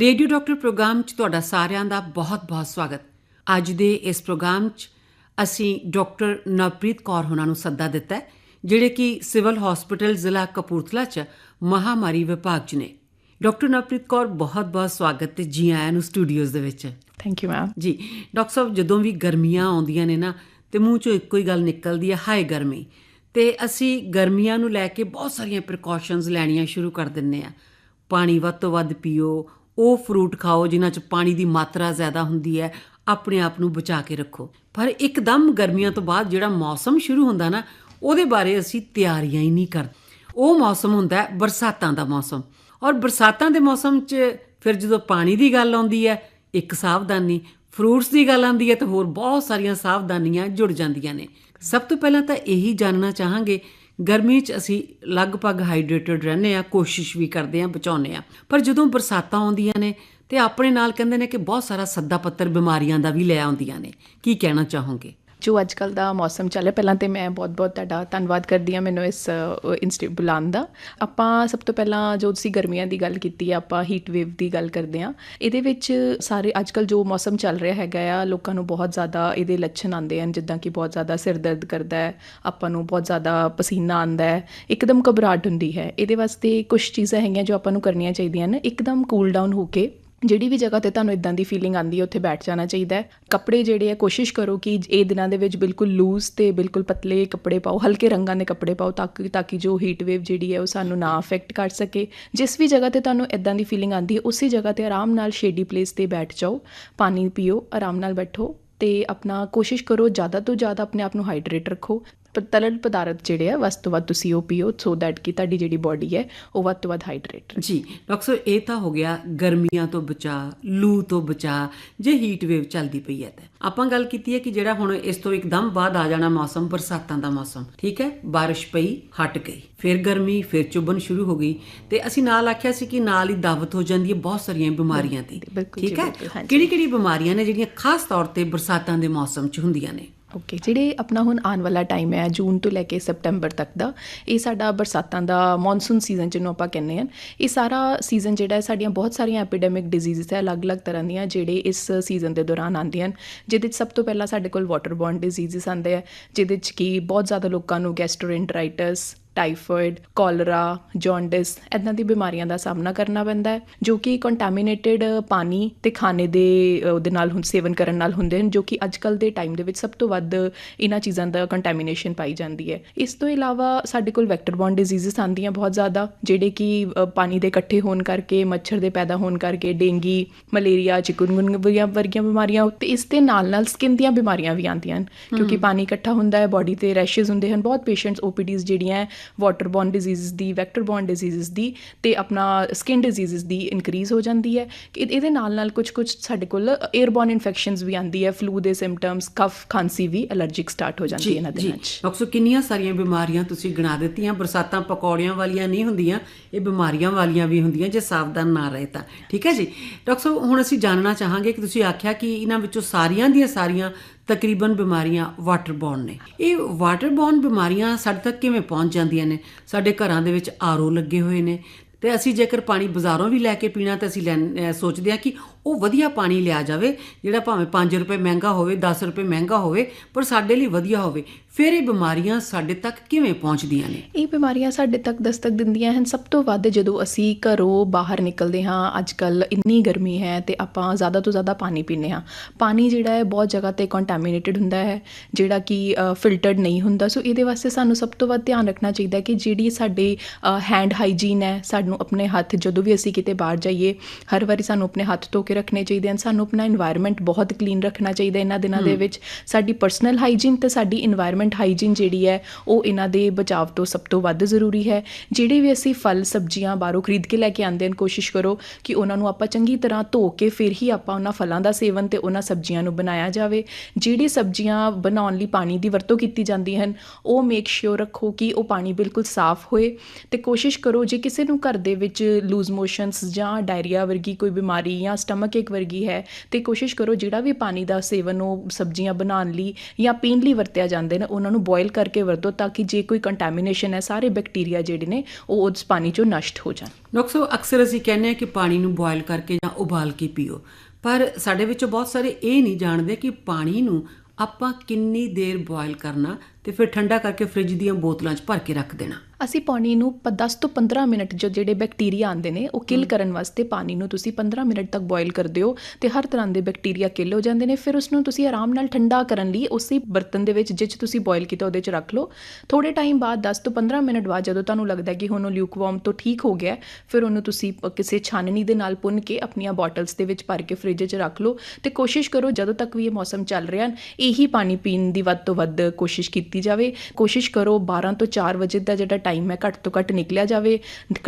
Radio doctor programme 'ਚ ਤੁਹਾਡਾ ਸਾਰਿਆਂ ਦਾ ਬਹੁਤ-ਬਹੁਤ ਸਵਾਗਤ। ਅੱਜ ਦੇ ਇਸ ਪ੍ਰੋਗਰਾਮ 'ਚ ਅਸੀਂ ਡਾਕਟਰ ਨਵਪ੍ਰੀਤ ਕੌਰ ਹੋਣਾ ਨੂੰ ਸੱਦਾ ਦਿੱਤਾ ਹੈ ਜਿਹੜੇ ਕਿ ਸਿਵਲ ਹਸਪੀਟਲ ਜ਼ਿਲ੍ਹਾ ਕਪੂਰਥਲਾ 'ਚ ਮਹਾਮਾਰੀ ਵਿਭਾਗ 'ਚ ਨੇ। ਡਾਕਟਰ ਨਵਪ੍ਰੀਤ ਕੌਰ ਬਹੁਤ-ਬਹੁਤ ਸਵਾਗਤ ਤੇ ਜੀ ਆਇਆਂ ਨੂੰ ਸਟੂਡੀਓਜ਼ ਦੇ ਵਿੱਚ। ਥੈਂਕ ਯੂ ਮੈਮ ਜੀ ਡਾਕਟਰ ਸਾਹਿਬ ਜਦੋਂ ਵੀ ਗਰਮੀਆਂ ਆਉਂਦੀਆਂ ਨੇ ਨਾ ਤੇ ਮੂੰਹ ਚੋਂ ਇੱਕੋ ਹੀ ਗੱਲ ਨਿਕਲਦੀ ਹੈ ਹਾਏ ਗਰਮੀ। ਤੇ ਅਸੀਂ ਗਰਮੀਆਂ ਨੂੰ ਲੈ ਕੇ ਬਹੁਤ ਸਾਰੀਆਂ ਪ੍ਰੀਕਾਸ਼ਨਸ ਲੈਣੀਆਂ ਸ਼ੁਰੂ ਕਰ ਦਿੰਨੇ ਆ ਪਾਣੀ ਵੱਧ ਤੋਂ ਵੱਧ ਪੀਓ ਉਹ ਫਰੂਟ ਖਾਓ ਜਿਨ੍ਹਾਂ 'ਚ ਪਾਣੀ ਦੀ ਮਾਤਰਾ ਜ਼ਿਆਦਾ ਹੁੰਦੀ ਹੈ, ਆਪਣੇ ਆਪ ਨੂੰ ਬਚਾ ਕੇ ਰੱਖੋ। ਪਰ ਇੱਕਦਮ ਗਰਮੀਆਂ ਤੋਂ ਬਾਅਦ ਜਿਹੜਾ ਮੌਸਮ ਸ਼ੁਰੂ ਹੁੰਦਾ ਨਾ, ਉਹਦੇ ਬਾਰੇ ਅਸੀਂ ਤਿਆਰੀਆਂ ਹੀ ਨਹੀਂ ਕਰਦੇ ਉਹ ਮੌਸਮ ਹੁੰਦਾ ਹੈ ਬਰਸਾਤਾਂ ਦਾ ਮੌਸਮ। ਔਰ ਬਰਸਾਤਾਂ ਦੇ ਮੌਸਮ 'ਚ ਫਿਰ ਜਦੋਂ ਪਾਣੀ ਦੀ ਗੱਲ ਆਉਂਦੀ ਹੈ, ਇੱਕ ਸਾਵਧਾਨੀ ਫਰੂਟਸ ਦੀ ਗੱਲ ਆਉਂਦੀ ਹੈ ਤਾਂ ਹੋਰ ਬਹੁਤ ਸਾਰੀਆਂ ਸਾਵਧਾਨੀਆਂ ਜੁੜ ਜਾਂਦੀਆਂ ਨੇ। ਸਭ ਤੋਂ ਪਹਿਲਾਂ ਤਾਂ ਇਹੀ ਜਾਣਨਾ ਚਾਹਾਂਗੇ ਗਰਮੀ 'ਚ ਅਸੀਂ ਲਗਭਗ ਹਾਈਡਰੇਟਡ ਰਹਿੰਦੇ ਆ ਕੋਸ਼ਿਸ਼ ਵੀ ਕਰਦੇ ਆ ਬਚਾਉਂਦੇ ਆ ਪਰ ਜਦੋਂ ਬਰਸਾਤਾਂ ਆਉਂਦੀਆਂ ਨੇ ਤੇ ਆਪਣੇ ਨਾਲ ਕਹਿੰਦੇ ਨੇ ਕਿ ਬਹੁਤ ਸਾਰਾ ਸੱਦਾ ਪੱਤਰ ਬਿਮਾਰੀਆਂ ਦਾ ਵੀ ਲੈ ਆਉਂਦੀਆਂ ਨੇ। ਕੀ ਕਹਿਣਾ ਚਾਹੋਗੇ? ਜੋ ਅੱਜ ਕੱਲ ਦਾ ਮੌਸਮ ਚੱਲ ਰਿਹਾ, ਪਹਿਲਾਂ ਤੇ ਮੈਂ ਬਹੁਤ-ਬਹੁਤ ਤੁਹਾਡਾ ਧੰਨਵਾਦ ਕਰਦੀ ਹਾਂ ਮੈਨੂੰ ਇਸ ਇੰਸਟੀ, ਬੁਲਾਉਣ ਦਾ। ਆਪਾਂ ਸਭ ਤੋਂ ਪਹਿਲਾਂ ਜੋ ਤੁਸੀਂ ਗਰਮੀਆਂ ਦੀ ਗੱਲ ਕੀਤੀ ਆ ਆਪਾਂ ਹੀਟ ਵੇਵ ਦੀ ਗੱਲ ਕਰਦੇ ਹਾਂ। ਇਹਦੇ ਵਿੱਚ ਸਾਰੇ ਅੱਜ ਕੱਲ ਜੋ ਮੌਸਮ ਚੱਲ ਰਿਹਾ ਹੈਗਾ ਆ, ਲੋਕਾਂ ਨੂੰ ਬਹੁਤ ਜ਼ਿਆਦਾ ਇਹਦੇ ਲੱਛਣ ਆਉਂਦੇ ਹਨ, ਜਿੱਦਾਂ ਕਿ ਬਹੁਤ ਜ਼ਿਆਦਾ ਸਿਰ ਦਰਦ ਕਰਦਾ ਹੈ, ਆਪਾਂ ਨੂੰ ਬਹੁਤ ਜ਼ਿਆਦਾ ਪਸੀਨਾ ਆਉਂਦਾ ਹੈ, ਇੱਕਦਮ ਘਬਰਾਹਟ ਹੁੰਦੀ ਹੈ। ਇਹਦੇ ਵਾਸਤੇ ਕੁਝ ਚੀਜ਼ਾਂ ਹੈਗੀਆਂ ਜੋ ਆਪਾਂ ਨੂੰ ਕਰਨੀਆਂ ਚਾਹੀਦੀਆਂ ਨੇ ਇੱਕਦਮ ਕੂਲ ਡਾਊਨ ਹੋ ਕੇ ਜਿਹੜੀ ਵੀ ਜਗ੍ਹਾ ਤੇ ਤੁਹਾਨੂੰ ਇਦਾਂ ਦੀ ਫੀਲਿੰਗ ਆਂਦੀ ਹੈ, ਉੱਥੇ ਬੈਠ ਜਾਣਾ ਚਾਹੀਦਾ ਹੈ। ਕੱਪੜੇ ਜਿਹੜੇ ਆ ਕੋਸ਼ਿਸ਼ ਕਰੋ ਕਿ ਇਹ ਦਿਨਾਂ ਦੇ ਵਿੱਚ ਬਿਲਕੁਲ ਲੂਜ਼ ਤੇ ਬਿਲਕੁਲ ਪਤਲੇ ਕੱਪੜੇ ਪਾਓ, ਹਲਕੇ ਰੰਗਾਂ ਦੇ ਕੱਪੜੇ ਪਾਓ ਤਾਂ ਕਿ ਤਾਂ ਕਿ ਜੋ ਹੀਟ ਵੇਵ ਜਿਹੜੀ ਹੈ, ਉਹ ਸਾਨੂੰ ਨਾ ਅਫੈਕਟ ਕਰ ਸਕੇ। ਜਿਸ ਵੀ ਜਗ੍ਹਾ ਤੇ ਤੁਹਾਨੂੰ ਇਦਾਂ ਦੀ ਫੀਲਿੰਗ ਆਂਦੀ ਹੈ, ਉਸੇ ਜਗ੍ਹਾ ਤੇ ਆਰਾਮ ਨਾਲ ਸ਼ੇਡੀ ਪਲੇਸ ਤੇ ਬੈਠ ਜਾਓ, ਪਾਣੀ ਪੀਓ, ਆਰਾਮ ਨਾਲ ਬੈਠੋ ਤੇ ਆਪਣਾ ਕੋਸ਼ਿਸ਼ ਕਰੋ ਜ਼ਿਆਦਾ ਤੋਂ ਜ਼ਿਆਦਾ ਆਪਣੇ ਆਪ ਨੂੰ ਹਾਈਡਰੇਟ ਰੱਖੋ। ਪਰ ਤਰਲ ਪਦਾਰਥ ਜਿਹੜੇ ਆ ਵੱਧ ਤੋਂ ਵੱਧ ਤੁਸੀਂ ਉਹ ਪੀਓ ਸੋ ਦੈਟ ਕਿ ਤੁਹਾਡੀ ਜਿਹੜੀ ਬਾਡੀ ਹੈ ਉਹ ਵੱਧ ਤੋਂ ਵੱਧ ਹਾਈਡਰੇਟ ਜੀ ਡਾਕਟਰ ਇਹ ਤਾਂ ਹੋ ਗਿਆ ਗਰਮੀਆਂ ਤੋਂ ਬਚਾ ਲੂ ਤੋਂ ਬਚਾ ਜੇ ਹੀਟ ਵੇਵ ਚੱਲਦੀ ਪਈ ਹੈ ਤਾਂ। ਆਪਾਂ ਗੱਲ ਕੀਤੀ ਹੈ ਕਿ ਜਿਹੜਾ ਹੁਣ ਇਸ ਤੋਂ ਇੱਕਦਮ ਬਾਅਦ ਆ ਜਾਣਾ ਮੌਸਮ ਬਰਸਾਤਾਂ ਦਾ ਮੌਸਮ ਠੀਕ ਹੈ? ਬਾਰਿਸ਼ ਪਈ ਹਟ ਗਈ ਫਿਰ ਗਰਮੀ ਫਿਰ ਚੁੱਭਣ ਸ਼ੁਰੂ ਹੋ ਗਈ। ਤੇ ਅਸੀਂ ਨਾਲ ਆਖਿਆ ਸੀ ਕਿ ਨਾਲ ਹੀ ਦਾਵਤ ਹੋ ਜਾਂਦੀ ਹੈ ਬਹੁਤ ਸਾਰੀਆਂ ਬਿਮਾਰੀਆਂ ਦੀ ਠੀਕ ਹੈ। ਕਿਹੜੀ ਕਿਹੜੀ ਬਿਮਾਰੀਆਂ ਨੇ ਜਿਹੜੀਆਂ ਖਾਸ ਤੌਰ ਤੇ ਬਰਸਾਤਾਂ ਦੇ ਮੌਸਮ 'ਚ ਹੁੰਦੀਆਂ ਨੇ? ਓਕੇ ਜਿਹੜੇ ਆਪਣਾ ਹੁਣ ਆਉਣ ਵਾਲਾ ਟਾਈਮ ਹੈ, ਜੂਨ ਤੋਂ ਲੈ ਕੇ ਸਪਟੈਂਬਰ ਤੱਕ ਦਾ, ਇਹ ਸਾਡਾ ਬਰਸਾਤਾਂ ਦਾ ਮੌਨਸੂਨ ਸੀਜ਼ਨ ਜਿਹਨੂੰ ਆਪਾਂ ਕਹਿੰਦੇ ਹਾਂ। ਇਹ ਸਾਰਾ ਸੀਜ਼ਨ ਜਿਹੜਾ ਹੈ, ਸਾਡੀਆਂ ਬਹੁਤ ਸਾਰੀਆਂ ਐਪੀਡੈਮਿਕ ਡਿਜ਼ੀਜ਼ਸ ਹੈ, ਅਲੱਗ-ਅਲੱਗ ਤਰ੍ਹਾਂ ਦੀਆਂ ਜਿਹੜੇ ਇਸ ਸੀਜ਼ਨ ਦੇ ਦੌਰਾਨ ਆਉਂਦੀਆਂ ਹਨ। ਜਿਹਦੇ ਵਿੱਚ ਸਭ ਤੋਂ ਪਹਿਲਾਂ ਸਾਡੇ ਕੋਲ ਵਾਟਰ ਬੌਰਨ ਡਿਜ਼ੀਜ਼ਸ ਆਉਂਦੇ ਆ, ਜਿਹਦੇ ਵਿੱਚ ਕਿ ਬਹੁਤ ਜ਼ਿਆਦਾ ਲੋਕਾਂ ਨੂੰ ਗੈਸਟ੍ਰੋਐਂਟਰਾਈਟਿਸ ਟਾਈਫਾਇਡ ਕੋਲਰਾ ਜੌਂਡਿਸ ਇਦਾਂ ਦੀ ਬਿਮਾਰੀਆਂ ਦਾ ਸਾਹਮਣਾ ਕਰਨਾ ਪੈਂਦਾ ਹੈ ਜੋ ਕਿ ਕੰਟੈਮੀਨੇਟਿਡ ਪਾਣੀ ਤੇ ਖਾਣੇ ਦੇ ਉਹਦੇ ਨਾਲ ਹੁਣ ਸੇਵਨ ਕਰਨ ਨਾਲ ਹੁੰਦੇ ਹਨ ਜੋ ਕਿ ਅੱਜਕੱਲ ਦੇ ਟਾਈਮ ਦੇ ਵਿੱਚ ਸਭ ਤੋਂ ਵੱਧ ਇਹਨਾਂ ਚੀਜ਼ਾਂ ਦਾ ਕੰਟੈਮੀਨੇਸ਼ਨ ਪਾਈ ਜਾਂਦੀ ਹੈ। ਇਸ ਤੋਂ ਇਲਾਵਾ ਸਾਡੇ ਕੋਲ ਵੈਕਟਰ ਬੌਰਨ ਡਿਜ਼ੀਜ਼ਸ ਆਉਂਦੀਆਂ ਬਹੁਤ ਜ਼ਿਆਦਾ ਜਿਹੜੇ ਕਿ ਪਾਣੀ ਦੇ ਇਕੱਠੇ ਹੋਣ ਕਰਕੇ ਮੱਛਰ ਦੇ ਪੈਦਾ ਹੋਣ ਕਰਕੇ ਡੇਂਗੀ ਮਲੇਰੀਆ ਚਿਕਨਗੁਨਗੁਨੀਆ ਵਰਗੀਆਂ ਬਿਮਾਰੀਆਂ ਤੇ ਇਸ ਦੇ ਨਾਲ ਨਾਲ ਸਕਿਨ ਦੀਆਂ ਬਿਮਾਰੀਆਂ ਵੀ ਆਉਂਦੀਆਂ ਹਨ ਕਿਉਂਕਿ ਪਾਣੀ ਇਕੱਠਾ ਹੁੰਦਾ ਹੈ ਬਾਡੀ ਤੇ ਰੈਸ਼ਸ ਹੁੰਦੇ ਹਨ ਬਹੁਤ ਪੇਸ਼ੈਂਟਸ ਓਪੀਡੀਜ਼ ਜਿਹੜੀਆਂ ਵਾਟਰ ਬੌਰਨ ਡਿਜ਼ੀਜ਼ਸ ਦੀ ਵੈਕਟਰ ਬੌਰਨ ਡਿਜ਼ੀਜ਼ਸ ਦੀ ਤੇ ਆਪਣਾ ਸਕਿਨ ਡਿਜ਼ੀਜ਼ਸ ਦੀ ਇਨਕਰੀਜ਼ ਹੋ ਜਾਂਦੀ ਹੈ। ਕਿ ਇਹਦੇ ਨਾਲ ਨਾਲ ਕੁਝ ਕੁਝ ਸਾਡੇ ਕੋਲ 에ਅਰਬੋਰਨ ਇਨਫੈਕਸ਼ਨਸ ਵੀ ਆਉਂਦੀ ਹੈ ਫਲੂ ਦੇ ਸਿੰਪਟਮਸ ਕਫ ਖਾਂਸੀ ਵੀ ਅਲਰਜਿਕ ਸਟਾਰਟ ਹੋ ਜਾਂਦੀ ਹੈ ਇਹਨਾਂ ਦਿਨਾਂ 'ਚ ਡਾਕਟਰ ਕਿੰਨੀਆਂ ਸਾਰੀਆਂ ਬਿਮਾਰੀਆਂ ਤੁਸੀਂ ਗਿਣਾ ਦਿੱਤੀਆਂ? ਬਰਸਾਤਾਂ ਪਕੌੜਿਆਂ ਵਾਲੀਆਂ ਨਹੀਂ ਹੁੰਦੀਆਂ ਇਹ ਬਿਮਾਰੀਆਂ ਵਾਲੀਆਂ ਵੀ ਹੁੰਦੀਆਂ ਜੇ ਸਾਵਧਾਨ ਨਾ ਰਹੇ ਤਾਂ। ਠੀਕ ਹੈ ਜੀ? ਡਾਕਟਰ ਸਾਹਿਬ ਹੁਣ ਅਸੀਂ ਜਾਣਨਾ ਚਾਹਾਂਗੇ ਕਿ ਤੁਸੀਂ ਆਖਿਆ ਕਿ ਇਹਨਾਂ ਵਿੱਚੋਂ ਸਾਰੀਆਂ ਦੀਆਂ ਸਾਰੀਆਂ ਤਕਰੀਬਨ ਬਿਮਾਰੀਆਂ ਵਾਟਰ ਬੌਰਨ ਨੇ। ਇਹ ਵਾਟਰ ਬਿਮਾਰੀਆਂ ਸਾਡੇ ਤੱਕ ਕਿਵੇਂ ਪਹੁੰਚ ਜਾਂਦੀਆਂ ਨੇ? ਸਾਡੇ ਘਰਾਂ ਦੇ ਵਿੱਚ ਆਰਓ ਲੱਗੇ ਹੋਏ ਨੇ ਤੇ ਅਸੀਂ ਜੇਕਰ ਪਾਣੀ ਬਾਜ਼ਾਰੋਂ ਵੀ ਲੈ ਕੇ ਪੀਣਾ ਤਾਂ ਅਸੀਂ ਲੈਣ- ਸੋਚਦੇ ਹਾਂ ਕਿ ਉਹ ਵਧੀਆ ਪਾਣੀ ਲਿਆ ਜਾਵੇ, ਜਿਹੜਾ ਭਾਵੇਂ 5 ਰੁਪਏ ਮਹਿੰਗਾ ਹੋਵੇ 10 ਰੁਪਏ ਮਹਿੰਗਾ ਹੋਵੇ, ਪਰ ਸਾਡੇ ਲਈ ਵਧੀਆ ਹੋਵੇ। ਫਿਰ ਇਹ ਬਿਮਾਰੀਆਂ ਸਾਡੇ ਤੱਕ ਕਿਵੇਂ ਪਹੁੰਚਦੀਆਂ ਨੇ? ਇਹ ਬਿਮਾਰੀਆਂ ਸਾਡੇ ਤੱਕ ਦਸਤਕ ਦਿੰਦੀਆਂ ਹਨ। ਸਭ ਤੋਂ ਵੱਧ ਜਦੋਂ ਅਸੀਂ ਘਰੋਂ ਬਾਹਰ ਨਿਕਲਦੇ ਹਾਂ ਅੱਜ ਕੱਲ ਇੰਨੀ ਗਰਮੀ ਹੈ ਤੇ ਆਪਾਂ ਜ਼ਿਆਦਾ ਤੋਂ ਜ਼ਿਆਦਾ ਪਾਣੀ ਪੀਂਦੇ ਹਾਂ। ਪਾਣੀ ਜਿਹੜਾ ਹੈ, ਬਹੁਤ ਜਗ੍ਹਾ ਤੇ ਕੰਟੈਮੀਨੇਟਿਡ ਹੁੰਦਾ ਹੈ, ਜਿਹੜਾ ਕਿ ਫਿਲਟਰਡ ਨਹੀਂ ਹੁੰਦਾ। ਸੋ ਇਹਦੇ ਵਾਸਤੇ ਸਾਨੂੰ ਸਭ ਤੋਂ ਵੱਧ ਧਿਆਨ ਰੱਖਣਾ ਚਾਹੀਦਾ ਕਿ ਜਿਹੜੀ ਸਾਡੇ ਹੈਂਡ ਹਾਈਜੀਨ ਹੈ, ਸਾਨੂੰ ਆਪਣੇ ਹੱਥ, ਜਦੋਂ ਵੀ ਅਸੀਂ ਕਿਤੇ ਬਾਹਰ ਜਾਈਏ, ਹਰ ਵਾਰੀ ਸਾਨੂੰ ਆਪਣੇ ਹੱਥ ਧੋ ਕੇ ਕੇ ਰੱਖਣੇ ਚਾਹੀਦੇ ਹਨ। ਸਾਨੂੰ ਆਪਣਾ এনवायरमेंट ਬਹੁਤ ਕਲੀਨ ਰੱਖਣਾ ਚਾਹੀਦਾ ਇਹਨਾਂ ਦਿਨਾਂ ਦੇ ਵਿੱਚ। ਸਾਡੀ ਪਰਸਨਲ ਹਾਈਜੀਨ ਤੇ ਸਾਡੀ এনवायरमेंट ਹਾਈਜੀਨ ਜਿਹੜੀ ਹੈ ਉਹ ਇਹਨਾਂ ਦੇ ਬਚਾਅ ਤੋਂ ਸਭ ਤੋਂ ਵੱਧ ਜ਼ਰੂਰੀ ਹੈ। ਜਿਹੜੇ ਵੀ ਅਸੀਂ ਫਲ ਸਬਜ਼ੀਆਂ ਬਾਹਰੋਂ ਖਰੀਦ ਕੇ ਲੈ ਕੇ ਆਉਂਦੇ ਹਨ ਕੋਸ਼ਿਸ਼ ਕਰੋ ਕਿ ਉਹਨਾਂ ਨੂੰ ਆਪਾਂ ਚੰਗੀ ਤਰ੍ਹਾਂ ਧੋ ਕੇ ਫਿਰ ਹੀ ਆਪਾਂ ਉਹਨਾਂ ਫਲਾਂ ਦਾ ਸੇਵਨ ਤੇ ਉਹਨਾਂ ਸਬਜ਼ੀਆਂ ਨੂੰ ਬਣਾਇਆ ਜਾਵੇ। ਜਿਹੜੀ ਸਬਜ਼ੀਆਂ ਬਣਾਉਣ ਲਈ ਪਾਣੀ ਦੀ ਵਰਤੋਂ ਕੀਤੀ ਜਾਂਦੀ ਹਨ ਉਹ ਮੇਕ ਸ਼ੋਰ ਰੱਖੋ ਕਿ ਉਹ ਪਾਣੀ ਬਿਲਕੁਲ ਸਾਫ਼ ਹੋਏ। ਤੇ ਕੋਸ਼ਿਸ਼ ਕਰੋ ਜੇ ਕਿਸੇ ਨੂੰ ਘਰ ਦੇ ਵਿੱਚ ਲੂਜ਼ ਮੋਸ਼ਨਸ ਜਾਂ ਡਾਇਰੀਆ ਵਰਗੀ ਕੋਈ ਬਿਮਾਰੀ ਜਾਂ ਸਟਮਕ ਏਕ ਵਰਗੀ ਹੈ ਤੇ ਕੋਸ਼ਿਸ਼ ਕਰੋ ਜਿਹੜਾ ਵੀ ਪਾਣੀ ਦਾ ਸੇਵਨ ਉਹ ਸਬਜ਼ੀਆਂ ਬਣਾਉਣ ਲਈ ਜਾਂ ਪੀਣ ਲਈ ਵਰਤਿਆ ਜਾਂਦੇ ਨੇ, ਉਹਨਾਂ ਨੂੰ ਬੋਇਲ ਕਰਕੇ ਵਰਤੋ ਤਾਂ ਕਿ ਜੇ ਕੋਈ ਕੰਟੈਮੀਨੇਸ਼ਨ ਹੈ, ਸਾਰੇ ਬੈਕਟੀਰੀਆ ਜਿਹੜੇ ਨੇ ਉਹ ਉਸ ਪਾਣੀ ਚੋਂ ਨਸ਼ਟ ਹੋ ਜਾਣ। ਡਾਕਟਰ ਸਾਹਿਬ, ਅਕਸਰ ਅਸੀਂ ਕਹਿੰਦੇ ਹਾਂ ਕਿ ਪਾਣੀ ਨੂੰ ਬੋਇਲ ਕਰਕੇ ਜਾਂ ਉਬਾਲ ਕੇ ਪੀਓ, ਪਰ ਸਾਡੇ ਵਿੱਚੋਂ ਬਹੁਤ ਸਾਰੇ ਇਹ ਨਹੀਂ ਜਾਣਦੇ ਕਿ ਪਾਣੀ ਨੂੰ ਆਪਾਂ ਕਿੰਨੀ ਦੇਰ ਬੋਇਲ ਕਰਨਾ ਤੇ ਫਿਰ ਠੰਡਾ ਕਰਕੇ ਫ੍ਰਿਜ ਦੀਆਂ ਬੋਤਲਾਂ 'ਚ ਭਰ ਕੇ ਰੱਖ ਦੇਣਾ। ਅਸੀਂ ਪਾਣੀ ਨੂੰ ਪ- 10 ਤੋਂ 15 ਮਿੰਟ ਜੋ ਜਿਹੜੇ ਬੈਕਟੀਰੀਆ ਆਉਂਦੇ ਨੇ ਉਹ ਕਿਲ ਕਰਨ ਵਾਸਤੇ ਪਾਣੀ ਨੂੰ ਤੁਸੀਂ 15 ਮਿੰਟ ਤੱਕ ਬੋਇਲ ਕਰਦੇ ਹੋ ਤੇ ਹਰ ਤਰ੍ਹਾਂ ਦੇ ਬੈਕਟੀਰੀਆ ਕਿਲ ਹੋ ਜਾਂਦੇ ਨੇ। ਫਿਰ ਉਸ ਨੂੰ ਤੁਸੀਂ ਆਰਾਮ ਨਾਲ ਠੰਡਾ ਕਰਨ ਲਈ ਉਸੇ ਬਰਤਨ ਦੇ ਵਿੱਚ ਜਿਸ 'ਚ ਤੁਸੀਂ ਬੋਇਲ ਕੀਤਾ ਉਹਦੇ 'ਚ ਰੱਖ ਲਓ। ਥੋੜੇ ਟਾਈਮ ਬਾਅਦ 10 ਤੋਂ 15 ਮਿੰਟ ਬਾਅਦ ਜਦੋਂ ਤੁਹਾਨੂੰ ਲੱਗਦਾ ਕਿ ਹੁਣ ਉਹ ਲਿਊਕਵਾਰਮ ਤੋਂ ਠੀਕ ਹੋ ਗਿਆ ਫਿਰ ਉਹਨੂੰ ਤੁਸੀਂ ਕਿਸੇ ਛਾਨਣੀ ਦੇ ਨਾਲ ਪੁੰਨ ਕੇ ਆਪਣੀਆਂ ਬੋਟਲਸ ਦੇ ਵਿੱਚ ਭਰ ਕੇ ਫ੍ਰਿਜ 'ਚ ਰੱਖ ਲਓ ਤੇ ਕੋਸ਼ਿਸ਼ ਕਰੋ ਜਦੋਂ ਤੱਕ ਵੀ ਇਹ ਮੌਸਮ ਚੱਲ ਰਿਹਾ ਇਹੀ ਪਾਣੀ ਪੀਣ ਦੀ ਵੱਧ ਤੋਂ ਵੱਧ ਕੋਸ਼ਿਸ਼ ਕੀਤੀ ਜਾਵੇ ਕੋਸ਼ਿਸ਼ ਕਰੋ 12 ਤੋਂ 4 ਵਜੇ ਦਾ ਜਿਹੜਾ ਟਾਈਮ ਹੈ ਘੱਟ ਤੋਂ ਘੱਟ ਨਿਕਲਿਆ ਜਾਵੇ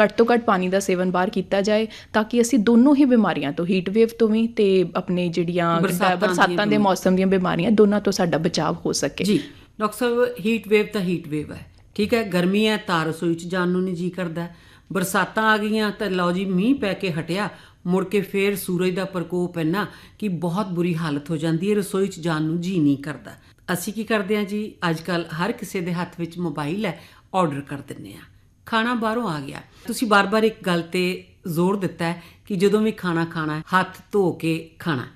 ਘੱਟ ਤੋਂ ਘੱਟ ਪਾਣੀ ਦਾ ਸੇਵਨ ਬਾਹਰ ਕੀਤਾ ਜਾਏ ਤਾਂ ਕਿ ਅਸੀਂ ਦੋਨੋਂ ਹੀ ਬਿਮਾਰੀਆਂ ਤੋਂ ਹੀਟ ਵੇਵ ਤੋਂ ਵੀ ਤੇ ਆਪਣੇ ਜਿਹੜੀਆਂ ਬਰਸਾਤਾਂ ਦੇ ਮੌਸਮ ਦੀਆਂ ਬਿਮਾਰੀਆਂ ਦੋਨਾਂ ਤੋਂ ਸਾਡਾ ਬਚਾਅ ਹੋ ਸਕੇ। ਜੀ ਡਾਕਟਰ ਸਾਹਿਬ ਹੀਟ ਵੇਵ ਤਾਂ ਹੀਟ ਵੇਵ ਹੈ ਠੀਕ ਹੈ? ਗਰਮੀ ਹੈ ਤਾਂ ਰਸੋਈ 'ਚ ਜਾਣ ਨੂੰ ਨਹੀਂ ਜੀ ਕਰਦਾ। ਹੈ। ਬਰਸਾਤਾਂ ਆ ਗਈਆਂ ਤਾਂ ਲਓ ਜੀ ਮੀਂਹ ਪੈ ਕੇ ਹਟਿਆ ਮੁੜ ਕੇ ਫੇਰ ਸੂਰਜ ਦਾ ਪ੍ਰਕੋਪ ਇੰਨਾ ਕਿ ਬਹੁਤ ਬੁਰੀ ਹਾਲਤ ਹੋ ਜਾਂਦੀ ਹੈ ਰਸੋਈ 'ਚ ਜਾਣ ਨੂੰ ਜੀ ਨਹੀਂ ਕਰਦਾ। ਅਸੀਂ ਕੀ ਕਰਦੇ ਹਾਂ ਜੀ? ਅੱਜ ਕੱਲ ਹਰ ਕਿਸੇ ਦੇ ਹੱਥ ਵਿੱਚ ਮੋਬਾਈਲ ਹੈ ਆਰਡਰ ਕਰ ਦਿੰਨੇ ਆ ਖਾਣਾ ਬਾਹਰੋਂ ਆ ਗਿਆ। ਤੁਸੀਂ ਬਾਰ-ਬਾਰ ਇੱਕ ਗੱਲ ਤੇ ਜ਼ੋਰ ਦਿੱਤਾ ਹੈ ਕਿ ਜਦੋਂ ਵੀ ਖਾਣਾ ਖਾਣਾ ਹੈ ਹੱਥ ਧੋ ਕੇ ਖਾਣਾ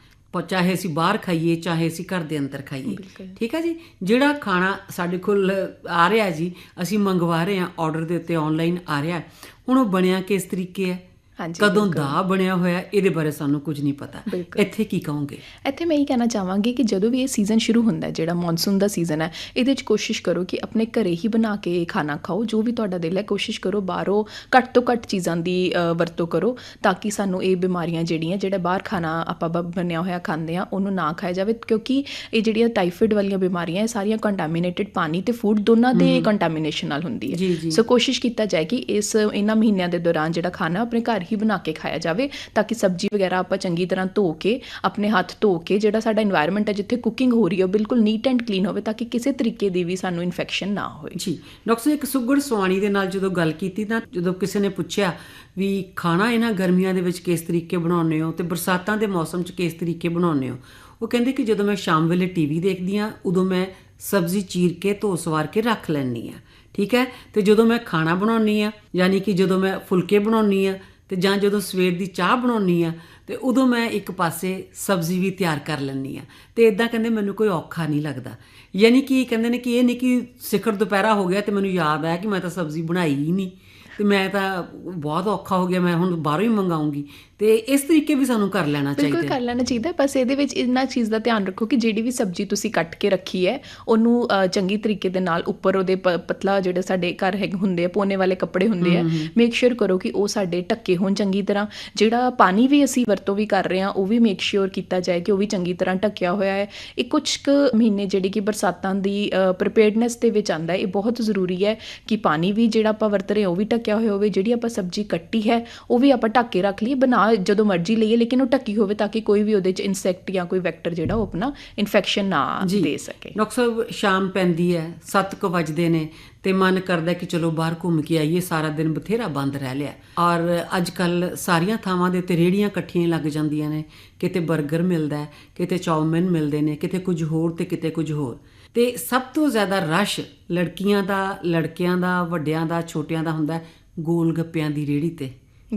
ਚਾਹੇ ਅਸੀਂ ਬਾਹਰ ਖਾਈਏ ਚਾਹੇ ਅਸੀਂ ਘਰ ਦੇ ਅੰਦਰ ਖਾਈਏ। ਠੀਕ ਹੈ ਜੀ? ਜਿਹੜਾ ਖਾਣਾ ਸਾਡੇ ਕੋਲ ਆ ਰਿਹਾ ਜੀ ਅਸੀਂ ਮੰਗਵਾ ਰਹੇ ਹਾਂ ਆਰਡਰ ਦੇ ਉੱਤੇ ਆਨਲਾਈਨ ਆ ਰਿਹਾ। ਹੁਣ ਉਹ ਬਣਿਆ ਕਿਸ ਤਰੀਕੇ ਹੈ? ਹਾਂਜੀ, ਕਦੋਂ ਦਾ ਬਣਿਆ ਹੋਇਆ ਇਹਦੇ ਬਾਰੇ ਸਾਨੂੰ ਕੁਝ ਨਹੀਂ ਪਤਾ। ਇੱਥੇ ਕੀ ਕਹੋਗੇ? ਇੱਥੇ ਮੈਂ ਇਹ ਕਹਿਣਾ ਚਾਹਾਂਗੀ ਕਿ ਜਦੋਂ ਵੀ ਇਹ ਸੀਜ਼ਨ ਸ਼ੁਰੂ ਹੁੰਦਾ ਹੈ ਜਿਹੜਾ ਮੌਨਸੂਨ ਦਾ ਸੀਜ਼ਨ ਹੈ ਇਹਦੇ 'ਚ ਕੋਸ਼ਿਸ਼ ਕਰੋ ਕਿ ਆਪਣੇ ਘਰੇ ਹੀ ਬਣਾ ਕੇ ਖਾਣਾ ਖਾਓ। ਜੋ ਵੀ ਤੁਹਾਡਾ ਦਿਲ ਹੈ ਕੋਸ਼ਿਸ਼ ਕਰੋ ਬਾਹਰੋਂ ਘੱਟ ਤੋਂ ਘੱਟ ਚੀਜ਼ਾਂ ਦੀ ਵਰਤੋਂ ਕਰੋ ਤਾਂ ਕਿ ਸਾਨੂੰ ਇਹ ਬਿਮਾਰੀਆਂ ਜਿਹੜੀਆਂ ਜਿਹੜਾ ਬਾਹਰ ਖਾਣਾ ਆਪਾਂ ਬਣਿਆ ਹੋਇਆ ਖਾਂਦੇ ਆ ਉਹਨੂੰ ਨਾ ਖਾਇਆ ਜਾਵੇ। ਕਿਉਂਕਿ ਇਹ ਜਿਹੜੀਆਂ ਟਾਈਫਾਇਡ ਵਾਲੀਆਂ ਬਿਮਾਰੀਆਂ ਇਹ ਸਾਰੀਆਂ ਕੰਟਾਮੀਨੇਟਿਡ ਪਾਣੀ ਤੇ ਫੂਡ ਦੋਨਾਂ ਦੇ ਕੰਟਾਮੀਨੇਸ਼ਨ ਨਾਲ ਹੁੰਦੀ ਹੈ। ਸੋ ਕੋਸ਼ਿਸ਼ ਕੀਤਾ ਜਾਏ ਕਿ ਇਸ ਇਹਨਾਂ ਮਹੀਨਿਆਂ ਦੇ ਦੌਰਾਨ ਜਿਹੜਾ ਖਾਣਾ ਆਪਣੇ ਘਰ ਹੀ ਬਣਾ ਕੇ ਖਾਇਆ ਜਾਵੇ ਤਾਂ ਕਿ ਸਬਜ਼ੀ ਵਗੈਰਾ ਆਪਾਂ ਚੰਗੀ ਤਰ੍ਹਾਂ ਧੋ ਕੇ, ਆਪਣੇ ਹੱਥ ਧੋ ਕੇ ਜਿਹੜਾ ਸਾਡਾ এনवायरमेंट ਹੈ ਜਿੱਥੇ ਕੁਕਿੰਗ ਹੋ ਰਹੀ ਹੈ ਬਿਲਕੁਲ ਨੀਟ ਐਂਡ ਕਲੀਨ ਹੋਵੇ ਤਾਂ ਕਿ ਕਿਸੇ ਤਰੀਕੇ ਦੀ ਵੀ ਸਾਨੂੰ ਇਨਫੈਕਸ਼ਨ ਨਾ ਹੋਵੇ ਜੀ, ਡਾਕਟਰ ਸਾਹਿਬ ਇੱਕ ਸੁਗੜ ਸਵਾਣੀ ਦੇ ਨਾਲ ਜਦੋਂ ਗੱਲ ਕੀਤੀ ਤਾਂ ਜਦੋਂ ਕਿਸੇ ਨੇ ਪੁੱਛਿਆ ਵੀ ਖਾਣਾ ਇਹਨਾਂ ਗਰਮੀਆਂ ਦੇ ਵਿੱਚ ਕਿਸ ਤਰੀਕੇ ਬਣਾਉਂਦੇ ਹੋ ਤੇ ਬਰਸਾਤਾਂ ਦੇ ਮੌਸਮ 'ਚ ਕਿਸ ਤਰੀਕੇ ਬਣਾਉਂਦੇ ਹੋ, ਉਹ ਕਹਿੰਦੇ ਕਿ ਜਦੋਂ ਮੈਂ ਸ਼ਾਮ ਵੇਲੇ ਟੀਵੀ ਦੇਖਦੀ ਆ ਉਦੋਂ ਮੈਂ ਸਬਜ਼ੀ ਚੀਰ ਕੇ, ਧੋ, ਸਵਾਰ ਕੇ ਰੱਖ ਲੈਣੀ ਆ ਠੀਕ ਹੈ? ਤੇ ਜਦੋਂ ਮੈਂ ਖਾਣਾ ਬਣਾਉਣੀ ਆ ਯਾਨੀ ਕਿ ਜਦੋਂ ਮੈਂ ਫੁਲਕੇ ਬਣਾਉਣੀ ਆ ਤੇ ਜਾਂ ਜਦੋਂ ਸਵੇਰ ਦੀ ਚਾਹ ਬਣਾਉਣੀ ਆ, ਤੇ ਉਦੋਂ ਮੈਂ ਇੱਕ ਪਾਸੇ ਸਬਜ਼ੀ ਵੀ ਤਿਆਰ ਕਰ ਲੈਂਦੀ ਆ। ਤੇ ਇਦਾਂ ਕਹਿੰਦੇ ਮੈਨੂੰ ਕੋਈ ਔਖਾ ਨਹੀਂ ਲੱਗਦਾ। ਯਾਨੀ ਕਿ ਕਹਿੰਦੇ ਨੇ ਕਿ ਇਹ ਨਹੀਂ ਕਿ ਸਿਖਰ ਦੁਪਹਿਰਾ ਹੋ ਗਿਆ ਤੇ ਮੈਨੂੰ ਯਾਦ ਆਇਆ ਕਿ ਮੈਂ ਤਾਂ ਸਬਜ਼ੀ ਬਣਾਈ ਹੀ ਨਹੀਂ। ਤੇ ਮੈਂ ਤਾਂ ਬਹੁਤ ਔਖਾ ਹੋ ਗਿਆ ਮੈਂ ਹੁਣ ਬਾਹਰੋਂ ਹੀ ਮੰਗਾਉਂਗੀ। ਤੇ ਇਸ ਤਰੀਕੇ ਵੀ ਸਾਨੂੰ ਕਰ ਲੈਣਾ ਬਿਲਕੁਲ ਚਾਹੀਦਾ ਕਰ ਲੈਣਾ ਚਾਹੀਦਾ ਬਸ ਇਹਦੇ ਵਿੱਚ ਇੰਨਾ ਚੀਜ਼ ਦਾ ਧਿਆਨ ਰੱਖੋ ਕਿ ਜਿਹੜੀ ਵੀ ਸਬਜ਼ੀ ਤੁਸੀਂ ਕੱਟ ਕੇ ਰੱਖੀ ਹੈ ਉਹਨੂੰ ਚੰਗੀ ਤਰੀਕੇ ਦੇ ਨਾਲ ਉੱਪਰ ਉਹਦੇ ਪਤਲਾ ਜਿਹੜੇ ਸਾਡੇ ਘਰ ਹੁੰਦੇ ਆ ਪੋਨੇ ਵਾਲੇ ਕੱਪੜੇ ਹੁੰਦੇ ਆ ਮੇਕ ਸ਼ੋਰ ਕਰੋ ਕਿ ਉਹ ਸਾਡੇ ਟੱਕੇ ਹੋਣ ਚੰਗੀ ਤਰ੍ਹਾਂ। ਜਿਹੜਾ ਪਾਣੀ ਵੀ ਅਸੀਂ ਵਰਤੋਂ ਵੀ ਕਰ ਰਹੇ ਹਾਂ ਉਹ ਵੀ ਮੇਕ ਸ਼ੋਰ ਕੀਤਾ ਜਾਏ ਕਿ ਉਹ ਵੀ ਚੰਗੀ ਤਰ੍ਹਾਂ ਢੱਕਿਆ ਹੋਇਆ ਹੈ। ਇਹ ਕੁਝ ਕੁ ਮਹੀਨੇ ਜਿਹੜੀ ਕਿ ਬਰਸਾਤਾਂ ਦੀ ਪ੍ਰੀਪੇਅਰਡਨੈਸ ਦੇ ਵਿੱਚ ਆਂਦਾ ਹੈ ਇਹ ਬਹੁਤ ਜ਼ਰੂਰੀ ਹੈ ਕਿ ਪਾਣੀ ਵੀ ਜਿਹੜਾ ਆਪਾਂ ਵਰਤ ਰਹੇ ਹਾਂ ਉਹ ਵੀ ਢੱਕਿਆ ਹੋਇਆ ਹੋਵੇ ਜਿਹੜੀ ਆਪਾਂ ਸਬਜ਼ੀ ਕੱਟੀ ਹੈ ਉਹ ਵੀ ਆਪਾਂ ਢੱਕ ਕੇ ਰੱਖ ਲਈਏ ਬਣਾ ਜਦੋਂ ਮਰਜ਼ੀ ਲਈਏ ਲੇਕਿਨ ਉਹ ਢੱਕੀ ਹੋਵੇ ਤਾਂ ਕਿ ਕੋਈ ਵੀ ਉਹਦੇ ਚ ਇਨਸੈਕਟ ਜਾਂ ਕੋਈ ਵੈਕਟਰ ਜਿਹੜਾ ਉਹ ਆਪਣਾ ਇਨਫੈਕਸ਼ਨ ਨਾ। ਦੇ ਸਕੇ। ਡਾਕਟਰ ਸਾਹਿਬ ਸ਼ਾਮ ਪੈਂਦੀ ਹੈ 7 ਵਜਦੇ ਨੇ ਤੇ ਮਨ ਕਰਦਾ ਕਿ ਚਲੋ ਬਾਹਰ ਘੁੰਮ ਕੇ ਆਈਏ ਸਾਰਾ ਦਿਨ ਬਥੇਰਾ ਬੰਦ ਰਹਿ ਲਿਆ। ਔਰ ਅੱਜ ਕੱਲ ਸਾਰੀਆਂ ਥਾਵਾਂ ਦੇ ਉੱਤੇ ਰੇੜੀਆਂ ਇਕੱਠੀਆਂ ਲੱਗ ਜਾਂਦੀਆਂ ਨੇ ਕਿਤੇ 버ਗਰ ਮਿਲਦਾ ਕਿਤੇ ਚੌਮਿਨ ਮਿਲਦੇ ਨੇ ਕਿਤੇ ਕੁਝ ਹੋਰ ਤੇ ਕਿਤੇ ਕੁਝ ਹੋਰ। ਤੇ ਸਭ ਤੋਂ ਜ਼ਿਆਦਾ ਰਸ਼ ਲੜਕੀਆਂ ਦਾ ਲੜਕਿਆਂ ਦਾ ਵੱਡਿਆਂ ਦਾ ਛੋਟਿਆਂ ਦਾ ਹੁੰਦਾ ਹੈ ਗੋਲ ਗੱਪਿਆਂ ਦੀ ਰੇੜੀ ਤੇ।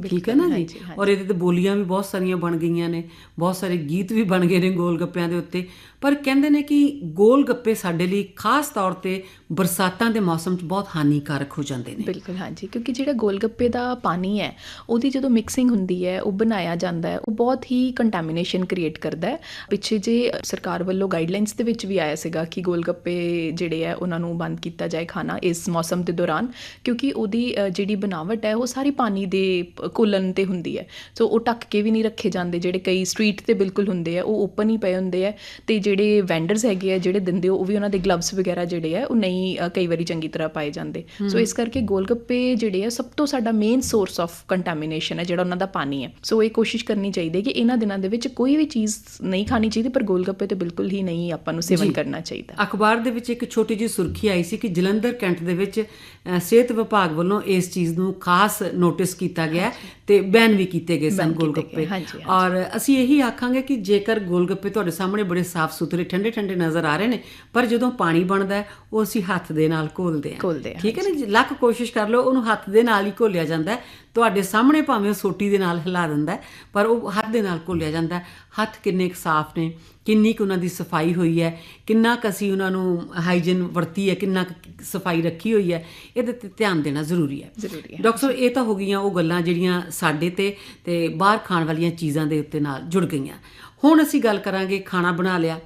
ਠੀਕ ਹੈ ਨਾ ਜੀ। ਔਰ ਇਹਦੇ ਤੇ ਬੋਲੀਆਂ ਵੀ ਬਹੁਤ ਸਾਰੀਆਂ ਬਣ ਗਈਆਂ ਨੇ ਬਹੁਤ ਸਾਰੇ ਗੀਤ ਵੀ ਬਣ ਗਏ ਨੇ ਗੋਲ ਗੱਪਿਆਂ ਦੇ ਉੱਤੇ। ਪਰ ਕਹਿੰਦੇ ਨੇ ਕਿ ਗੋਲ ਗੱਪੇ ਸਾਡੇ ਲਈ ਖਾਸ ਤੌਰ ਤੇ ਬਰਸਾਤਾਂ ਦੇ ਮੌਸਮ 'ਚ ਬਹੁਤ ਹਾਨੀਕਾਰਕ ਹੋ ਜਾਂਦੇ ਨੇ। ਬਿਲਕੁਲ, ਹਾਂਜੀ। ਕਿਉਂਕਿ ਜਿਹੜਾ ਗੋਲ ਗੱਪੇ ਦਾ ਪਾਣੀ ਹੈ, ਉਹਦੀ ਜਦੋਂ ਮਿਕਸਿੰਗ ਹੁੰਦੀ ਹੈ, ਉਹ ਬਣਾਇਆ ਜਾਂਦਾ ਹੈ, ਉਹ ਬਹੁਤ ਹੀ ਕੰਟੈਮੀਨੇਸ਼ਨ ਕ੍ਰੀਏਟ ਕਰਦਾ ਹੈ। ਪਿੱਛੇ ਜੇ ਸਰਕਾਰ ਵੱਲੋਂ ਗਾਈਡਲਾਈਨਸ ਦੇ ਵਿੱਚ ਵੀ ਆਇਆ ਸੀਗਾ ਕਿ ਗੋਲਗੱਪੇ ਜਿਹੜੇ ਹੈ, ਉਹਨਾਂ ਨੂੰ ਬੰਦ ਕੀਤਾ ਜਾਏ ਖਾਣਾ ਇਸ ਮੌਸਮ ਦੇ ਦੌਰਾਨ, ਕਿਉਂਕਿ ਉਹਦੀ ਜਿਹੜੀ ਬਣਾਵਟ ਹੈ, ਉਹ ਸਾਰੀ ਪਾਣੀ ਦੇ ਕੋਲਨ ਤੇ ਹੁੰਦੀ ਹੈ। ਸੋ ਉਹ ਢੱਕ ਕੇ ਵੀ ਨਹੀਂ ਰੱਖੇ ਜਾਂਦੇ, ਜਿਹੜੇ ਕਈ ਸਟਰੀਟ ਤੇ ਬਿਲਕੁਲ ਹੁੰਦੇ ਆ, ਉਹ ਓਪਨ ਹੀ ਪਏ ਹੁੰਦੇ ਆ ਤੇ ਜਿਹੜੇ ਵੈਂਡਰਸ ਹੈਗੇ ਆ ਜਿਹੜੇ ਦਿੰਦੇ ਉਹ ਵੀ ਉਹਨਾਂ ਦੇ ਗਲਵਸ ਵਗੈਰਾ ਜਿਹੜੇ ਆ ਉਹ ਨਹੀਂ ਕਈ ਵਾਰੀ ਚੰਗੀ ਤਰ੍ਹਾਂ ਪਾਏ ਜਾਂਦੇ। ਸੋ ਇਸ ਕਰਕੇ ਗੋਲਗੱਪੇ ਜਿਹੜੇ ਆ ਸਭ ਤੋਂ ਸਾਡਾ ਮੇਨ ਸੋਰਸ ਆਫ ਕੰਟਾਮੀਨੇਸ਼ਨ ਹੈ ਜਿਹੜਾ ਉਹਨਾਂ ਦਾ ਪਾਣੀ ਹੈ ਸੋ ਇਹ ਕੋਸ਼ਿਸ਼ ਕਰਨੀ ਚਾਹੀਦੀ ਹੈ ਕਿ ਇਹਨਾਂ ਦਿਨਾਂ ਦੇ ਵਿੱਚ ਕੋਈ ਵੀ ਚੀਜ਼ ਨਹੀਂ ਖਾਣੀ ਚਾਹੀਦੀ ਪਰ ਗੋਲਗੱਪੇ ਤੇ ਬਿਲਕੁਲ ਹੀ ਨਹੀਂ ਆਪਾਂ ਨੂੰ ਸੇਵਨ ਕਰਨਾ ਚਾਹੀਦਾ। ਅਖਬਾਰ ਦੇ ਵਿੱਚ ਇੱਕ ਛੋਟੀ ਜਿਹੀ ਸੁਰਖੀ ਆਈ ਸੀ ਕਿ ਜਲੰਧਰ ਕੈਂਟ ਦੇ ਵਿੱਚ ਸਿਹਤ ਵਿਭਾਗ ਵੱਲੋਂ ਇਸ ਚੀਜ਼ ਨੂੰ ਖਾਸ ਨੋਟਿਸ ਕੀਤਾ ਗਿਆ ਤੇ ਬੈਨ ਵੀ ਕੀਤੇ ਗਏ ਸਨ ਗੋਲਗੱਪੇ। ਔਰ ਅਸੀਂ ਇਹੀ ਆਖਾਂਗੇ ਕਿ ਜੇਕਰ ਗੋਲਗੱਪੇ ਤੁਹਾਡੇ ਸਾਹਮਣੇ ਬੜੇ ਸਾਫ਼ ਸੁਥਰੇ ਠੰਡੇ ਠੰਡੇ ਨਜ਼ਰ ਆ ਰਹੇ ਨੇ ਪਰ ਜਦੋਂ ਪਾਣੀ ਬਣਦਾ ਹੈ ਉਹ ਅਸੀਂ ਹੱਥ ਦੇ ਨਾਲ ਘੋਲਦੇ ਹਾਂ, ਠੀਕ ਹੈ ਨਾ ਜੀ? ਲੱਖ ਕੋਸ਼ਿਸ਼ ਕਰ ਲਓ ਉਹਨੂੰ ਹੱਥ ਦੇ ਨਾਲ ਹੀ ਘੋਲਿਆ ਜਾਂਦਾ ਤੁਹਾਡੇ ਸਾਹਮਣੇ ਭਾਵੇਂ ਉਹ ਸੋਟੀ ਦੇ ਨਾਲ ਹਿਲਾ ਦਿੰਦਾ ਪਰ ਉਹ ਹੱਥ ਦੇ ਨਾਲ ਘੋਲਿਆ ਜਾਂਦਾ। ਹੱਥ ਕਿੰਨੇ ਕੁ ਸਾਫ਼ ਨੇ ਕਿੰਨੀ ਕੁ ਉਹਨਾਂ ਦੀ ਸਫ਼ਾਈ ਹੋਈ ਹੈ ਕਿੰਨਾ ਕੁ ਅਸੀਂ ਉਹਨਾਂ ਨੂੰ ਹਾਈਜੀਨ ਵਰਤੀ ਹੈ ਕਿੰਨਾ ਕੁ ਸਫ਼ਾਈ ਰੱਖੀ ਹੋਈ ਹੈ ਇਹਦੇ ਤੇ ਧਿਆਨ ਦੇਣਾ ਜ਼ਰੂਰੀ ਹੈ ਜ਼ਰੂਰੀ ਹੈ। ਡਾਕਟਰ ਇਹ ਤਾਂ ਹੋ ਗਈਆਂ ਉਹ ਗੱਲਾਂ ਜਿਹੜੀਆਂ ਸਾਡੇ ਤੇ ਤੇ ਬਾਹਰ ਖਾਣ ਵਾਲੀਆਂ ਚੀਜ਼ਾਂ ਦੇ ਉੱਤੇ ਨਾਲ ਜੁੜ ਗਈਆਂ ਹੁਣ ਅਸੀਂ ਗੱਲ ਕਰਾਂਗੇ ਖਾਣਾ ਬਣਾ ਲਿਆ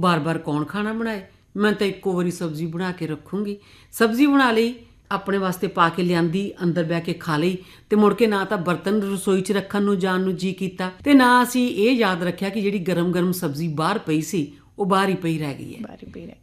ਬਾਰ-ਬਾਰ ਕੌਣ ਖਾਣਾ ਬਣਾਏ? ਮੈਂ ਤਾਂ ਇੱਕੋ ਵਾਰੀ ਸਬਜ਼ੀ ਬਣਾ ਕੇ ਰੱਖੂੰਗੀ। ਸਬਜ਼ੀ ਬਣਾ ਲਈ ਆਪਣੇ ਵਾਸਤੇ ਪਾ ਕੇ ਲਿਆਂਦੀ ਅੰਦਰ ਬਹਿ ਕੇ ਖਾ ਲਈ ਤੇ ਮੁੜ ਕੇ ਨਾ ਤਾਂ ਬਰਤਨ ਰਸੋਈ 'ਚ ਰੱਖਣ ਨੂੰ ਜਾਣ ਨੂੰ ਜੀ ਕੀਤਾ ਤੇ ਨਾ ਅਸੀਂ ਇਹ ਯਾਦ ਰੱਖਿਆ ਕਿ ਜਿਹੜੀ ਗਰਮ-ਗਰਮ ਸਬਜ਼ੀ ਬਾਹਰ ਪਈ ਸੀ ਉਹ ਬਾਹਰ ਹੀ ਪਈ ਰਹਿ ਗਈ ਹੈ।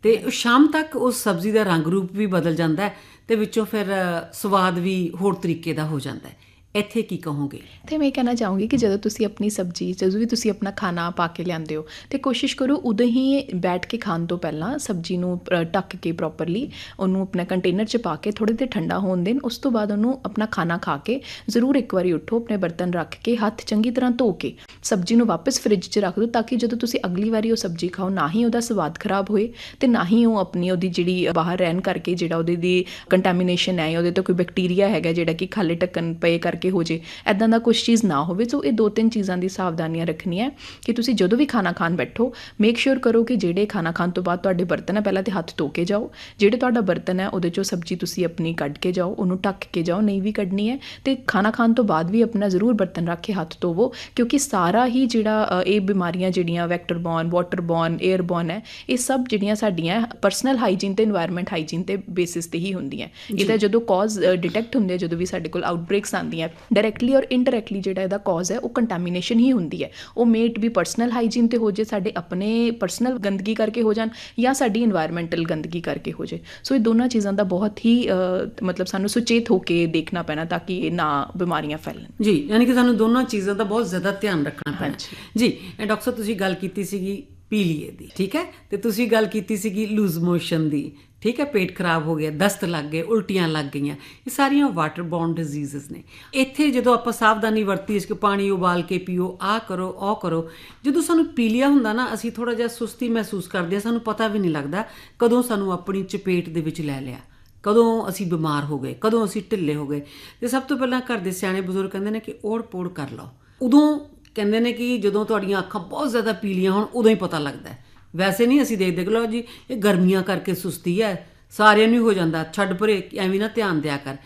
ਤੇ ਸ਼ਾਮ ਤੱਕ ਉਸ ਸਬਜ਼ੀ ਦਾ ਰੰਗ ਰੂਪ ਵੀ ਬਦਲ ਜਾਂਦਾ ਹੈ ਤੇ ਵਿੱਚੋਂ ਫਿਰ ਸਵਾਦ ਵੀ ਹੋਰ ਤਰੀਕੇ ਦਾ ਹੋ ਜਾਂਦਾ ਹੈ। ਇੱਥੇ ਕੀ ਕਹੋਗੇ? ਤੇ ਮੈਂ ਇਹ ਕਹਿਣਾ ਚਾਹੂੰਗੀ ਕਿ ਜਦੋਂ ਤੁਸੀਂ ਆਪਣੀ ਸਬਜ਼ੀ ਜਦੋਂ ਵੀ ਤੁਸੀਂ ਆਪਣਾ ਖਾਣਾ ਪਾ ਕੇ ਲਿਆਂਦੇ ਹੋ ਤੇ ਕੋਸ਼ਿਸ਼ ਕਰੋ ਉਦੋਂ ਹੀ ਬੈਠ ਕੇ ਖਾਣ ਤੋਂ ਪਹਿਲਾਂ ਸਬਜ਼ੀ ਨੂੰ ਅ, ਢੱਕ ਕੇ ਪ੍ਰੋਪਰਲੀ ਉਹਨੂੰ ਆਪਣਾ ਕੰਟੇਨਰ 'ਚ ਪਾ ਕੇ ਥੋੜੇ ਦੇਰ ਠੰਡਾ ਹੋਣ ਦੇਣ ਉਸ ਤੋਂ ਬਾਅਦ ਉਹਨੂੰ ਆਪਣਾ ਖਾਣਾ ਖਾ ਕੇ ਜ਼ਰੂਰ ਇੱਕ ਵਾਰੀ ਉੱਠੋ ਆਪਣੇ ਬਰਤਨ ਰੱਖ ਕੇ ਹੱਥ ਚੰਗੀ ਤਰ੍ਹਾਂ ਧੋ ਕੇ ਸਬਜ਼ੀ ਨੂੰ ਵਾਪਸ ਫ੍ਰਿਜ 'ਚ ਰੱਖ ਦਿਓ ਤਾਂ ਕਿ ਜਦੋਂ ਤੁਸੀਂ ਅਗਲੀ ਵਾਰੀ ਉਹ ਸਬਜ਼ੀ ਖਾਓ ਨਾ ਹੀ ਉਹਦਾ ਸਵਾਦ ਖਰਾਬ ਹੋਏ ਤੇ ਨਾ ਹੀ ਉਹ ਆਪਣੀ ਉਹਦੀ ਜਿਹੜੀ ਬਾਹਰ ਰਹਿਣ ਕਰਕੇ ਜਿਹੜਾ ਉਹਦੇ ਦੀ ਕੰਟੈਮੀਨੇਸ਼ਨ ਹੈ ਉਹਦੇ ਤੋਂ ਕੋਈ ਬੈਕਟੀਰੀਆ ਹੈਗਾ ਜਿਹੜਾ ਕਿ ਖਾਲੇ ਢੱਕਣ ਪਏ ਕਰਕੇ ਕਰਕੇ ਹੋ ਜੇ। ਐਦਾਂ ਦਾ ਕੁਝ ਚੀਜ਼ ਨਾ ਹੋਵੇ ਸੋ ਇਹ ਦੋ ਤਿੰਨ ਚੀਜ਼ਾਂ ਦੀ ਸਾਵਧਾਨੀਆਂ ਰੱਖਣੀ ਹੈ ਕਿ ਤੁਸੀਂ ਜਦੋਂ ਵੀ ਖਾਣਾ ਖਾਣ ਬੈਠੋ ਮੇਕ ਸ਼ੋਰ ਕਰੋ ਕਿ ਜਿਹੜੇ ਖਾਣਾ ਖਾਣ ਤੋਂ ਬਾਅਦ ਤੁਹਾਡੇ ਬਰਤਨ ਹੈ ਪਹਿਲਾਂ ਤੇ ਹੱਥ ਧੋ ਕੇ ਜਾਓ। ਜਿਹੜੇ ਤੁਹਾਡਾ ਬਰਤਨ ਹੈ ਉਹਦੇ ਚੋਂ ਸਬਜ਼ੀ ਤੁਸੀਂ ਆਪਣੀ ਕੱਢ ਕੇ ਜਾਓ ਉਹਨੂੰ ਟੱਕ ਕੇ ਜਾਓ ਨਹੀਂ ਵੀ ਕੱਢਣੀ ਹੈ। ਤੇ ਖਾਣਾ ਖਾਣ ਤੋਂ ਬਾਅਦ ਵੀ ਆਪਣਾ ਜ਼ਰੂਰ ਬਰਤਨ ਰੱਖ ਕੇ ਹੱਥ ਧੋਵੋ ਕਿਉਂਕਿ ਸਾਰਾ ਹੀ ਜਿਹੜਾ ਇਹ ਬਿਮਾਰੀਆਂ ਜਿਹੜੀਆਂ vector borne water borne air borne ਹੈ ਇਹ ਸਭ ਜਿਹੜੀਆਂ ਸਾਡੀਆਂ ਪਰਸਨਲ ਹਾਈਜੀਨ ਤੇ এনवायरमेंट ਹਾਈਜੀਨ ਤੇ ਬੇਸਿਸ ਤੇ ਹੀ ਹੁੰਦੀਆਂ। ਇਹਦਾ ਜਦੋਂ ਕੌਜ਼ ਡਿਟੈਕਟ ਹੁੰਦੇ ਜਦੋਂ ਵੀ ਸਾਡੇ ਕੋਲ ਆਊਟਬ੍ਰੇਕਸ ਆਉਂਦੀਆਂ ਡਾਇਰੈਕਟਲੀ ਔਰ ਇਨਡਾਇਰੈਕਟਲੀ ਜਿਹੜਾ ਇਹਦਾ ਕਾਜ਼ ਹੈ ਉਹ ਕੰਟੈਮੀਨੇਸ਼ਨ ਹੀ ਹੁੰਦੀ ਹੈ। ਉਹ ਮੇਟ ਵੀ ਪਰਸਨਲ ਹਾਈਜੀਨ ਤੇ ਹੋ ਜੇ ਸਾਡੇ ਆਪਣੇ ਪਰਸਨਲ ਗੰਦਗੀ ਕਰਕੇ ਹੋ ਜਾਣ ਜਾਂ ਸਾਡੀ এনवायरमेंटਲ ਗੰਦਗੀ ਕਰਕੇ ਹੋ ਜੇ। ਸੋ ਇਹ ਦੋਨਾਂ ਚੀਜ਼ਾਂ ਦਾ ਬਹੁਤ ਹੀ ਮਤਲਬ ਸਾਨੂੰ ਸੁਚੇਤ ਹੋ ਕੇ ਦੇਖਣਾ ਪੈਣਾ ਤਾਂ ਕਿ ਇਹ ਨਾ ਬਿਮਾਰੀਆਂ ਫੈਲਣ। ਜੀ ਯਾਨੀ ਕਿ ਸਾਨੂੰ ਦੋਨਾਂ ਚੀਜ਼ਾਂ ਦਾ ਬਹੁਤ ਜ਼ਿਆਦਾ ਧਿਆਨ ਰੱਖਣਾ ਪੈਣਾ। ਜੀ ਡਾਕਟਰ ਸਾਹਿਬ ਤੁਸੀਂ ਗੱਲ ਕੀਤੀ ਸੀਗੀ ਪੀਲੀਏ ਦੀ ਠੀਕ ਹੈ? ਤੇ ਤੁਸੀਂ ਗੱਲ ਕੀਤੀ ਸੀਗੀ ਲੂਜ਼ ਮੋਸ਼ਨ ਦੀ। ਠੀਕ ਹੈ, ਪੇਟ ਖਰਾਬ ਹੋ ਗਿਆ, ਦਸਤ ਲੱਗ ਗਏ, ਉਲਟੀਆਂ ਲੱਗ ਗਈਆਂ, ਇਹ ਸਾਰੀਆਂ ਵਾਟਰ ਬੌਰਨ ਡਿਜ਼ੀਜ਼ਸ ਨੇ। ਇੱਥੇ ਜਦੋਂ ਆਪਾਂ ਸਾਵਧਾਨੀ ਵਰਤੀ, ਇਸ ਕਿ ਪਾਣੀ ਉਬਾਲ ਕੇ ਪੀਓ ਆ ਕਰੋ, ਉਹ ਕਰੋ, ਜਦੋਂ ਸਾਨੂੰ ਪੀਲੀਆ ਹੁੰਦਾ ਨਾ, ਅਸੀਂ ਥੋੜਾ ਜਿਹਾ ਸੁਸਤੀ ਮਹਿਸੂਸ ਕਰਦੇ ਹਾਂ, ਸਾਨੂੰ ਪਤਾ ਵੀ ਨਹੀਂ ਲੱਗਦਾ ਕਦੋਂ ਸਾਨੂੰ ਆਪਣੀ ਚਪੇਟ ਦੇ ਵਿੱਚ ਲੈ ਲਿਆ, ਕਦੋਂ ਅਸੀਂ ਬਿਮਾਰ ਹੋ ਗਏ, ਕਦੋਂ ਅਸੀਂ ਢਿੱਲੇ ਹੋ ਗਏ। ਤੇ ਸਭ ਤੋਂ ਪਹਿਲਾਂ ਘਰ ਦੇ ਸਿਆਣੇ ਬਜ਼ੁਰਗ ਕਹਿੰਦੇ ਨੇ ਕਿ ਓੜ ਪੋੜ ਕਰ ਲਓ। ਉਦੋਂ ਕਹਿੰਦੇ ਨੇ ਕਿ ਜਦੋਂ ਤੁਹਾਡੀਆਂ ਅੱਖਾਂ ਬਹੁਤ ਜ਼ਿਆਦਾ ਪੀਲੀਆਂ ਹੋਣ, ਉਦੋਂ ਹੀ ਪਤਾ ਲੱਗਦਾ ਹੈ। ਵੈਸੇ ਨਹੀਂ ਅਸੀਂ ਦੇਖਦੇ, ਕਿ ਲਓ ਜੀ, ਇਹ ਗਰਮੀਆਂ ਕਰਕੇ ਸੁਸਤੀ ਹੈ, ਸਾਰਿਆਂ ਨੂੰ ਹੀ ਹੋ ਜਾਂਦਾ, ਛੱਡ ਪਰੇ, ਐਵੇਂ ਨਾ ਧਿਆਨ ਦਿਆ ਕਰ।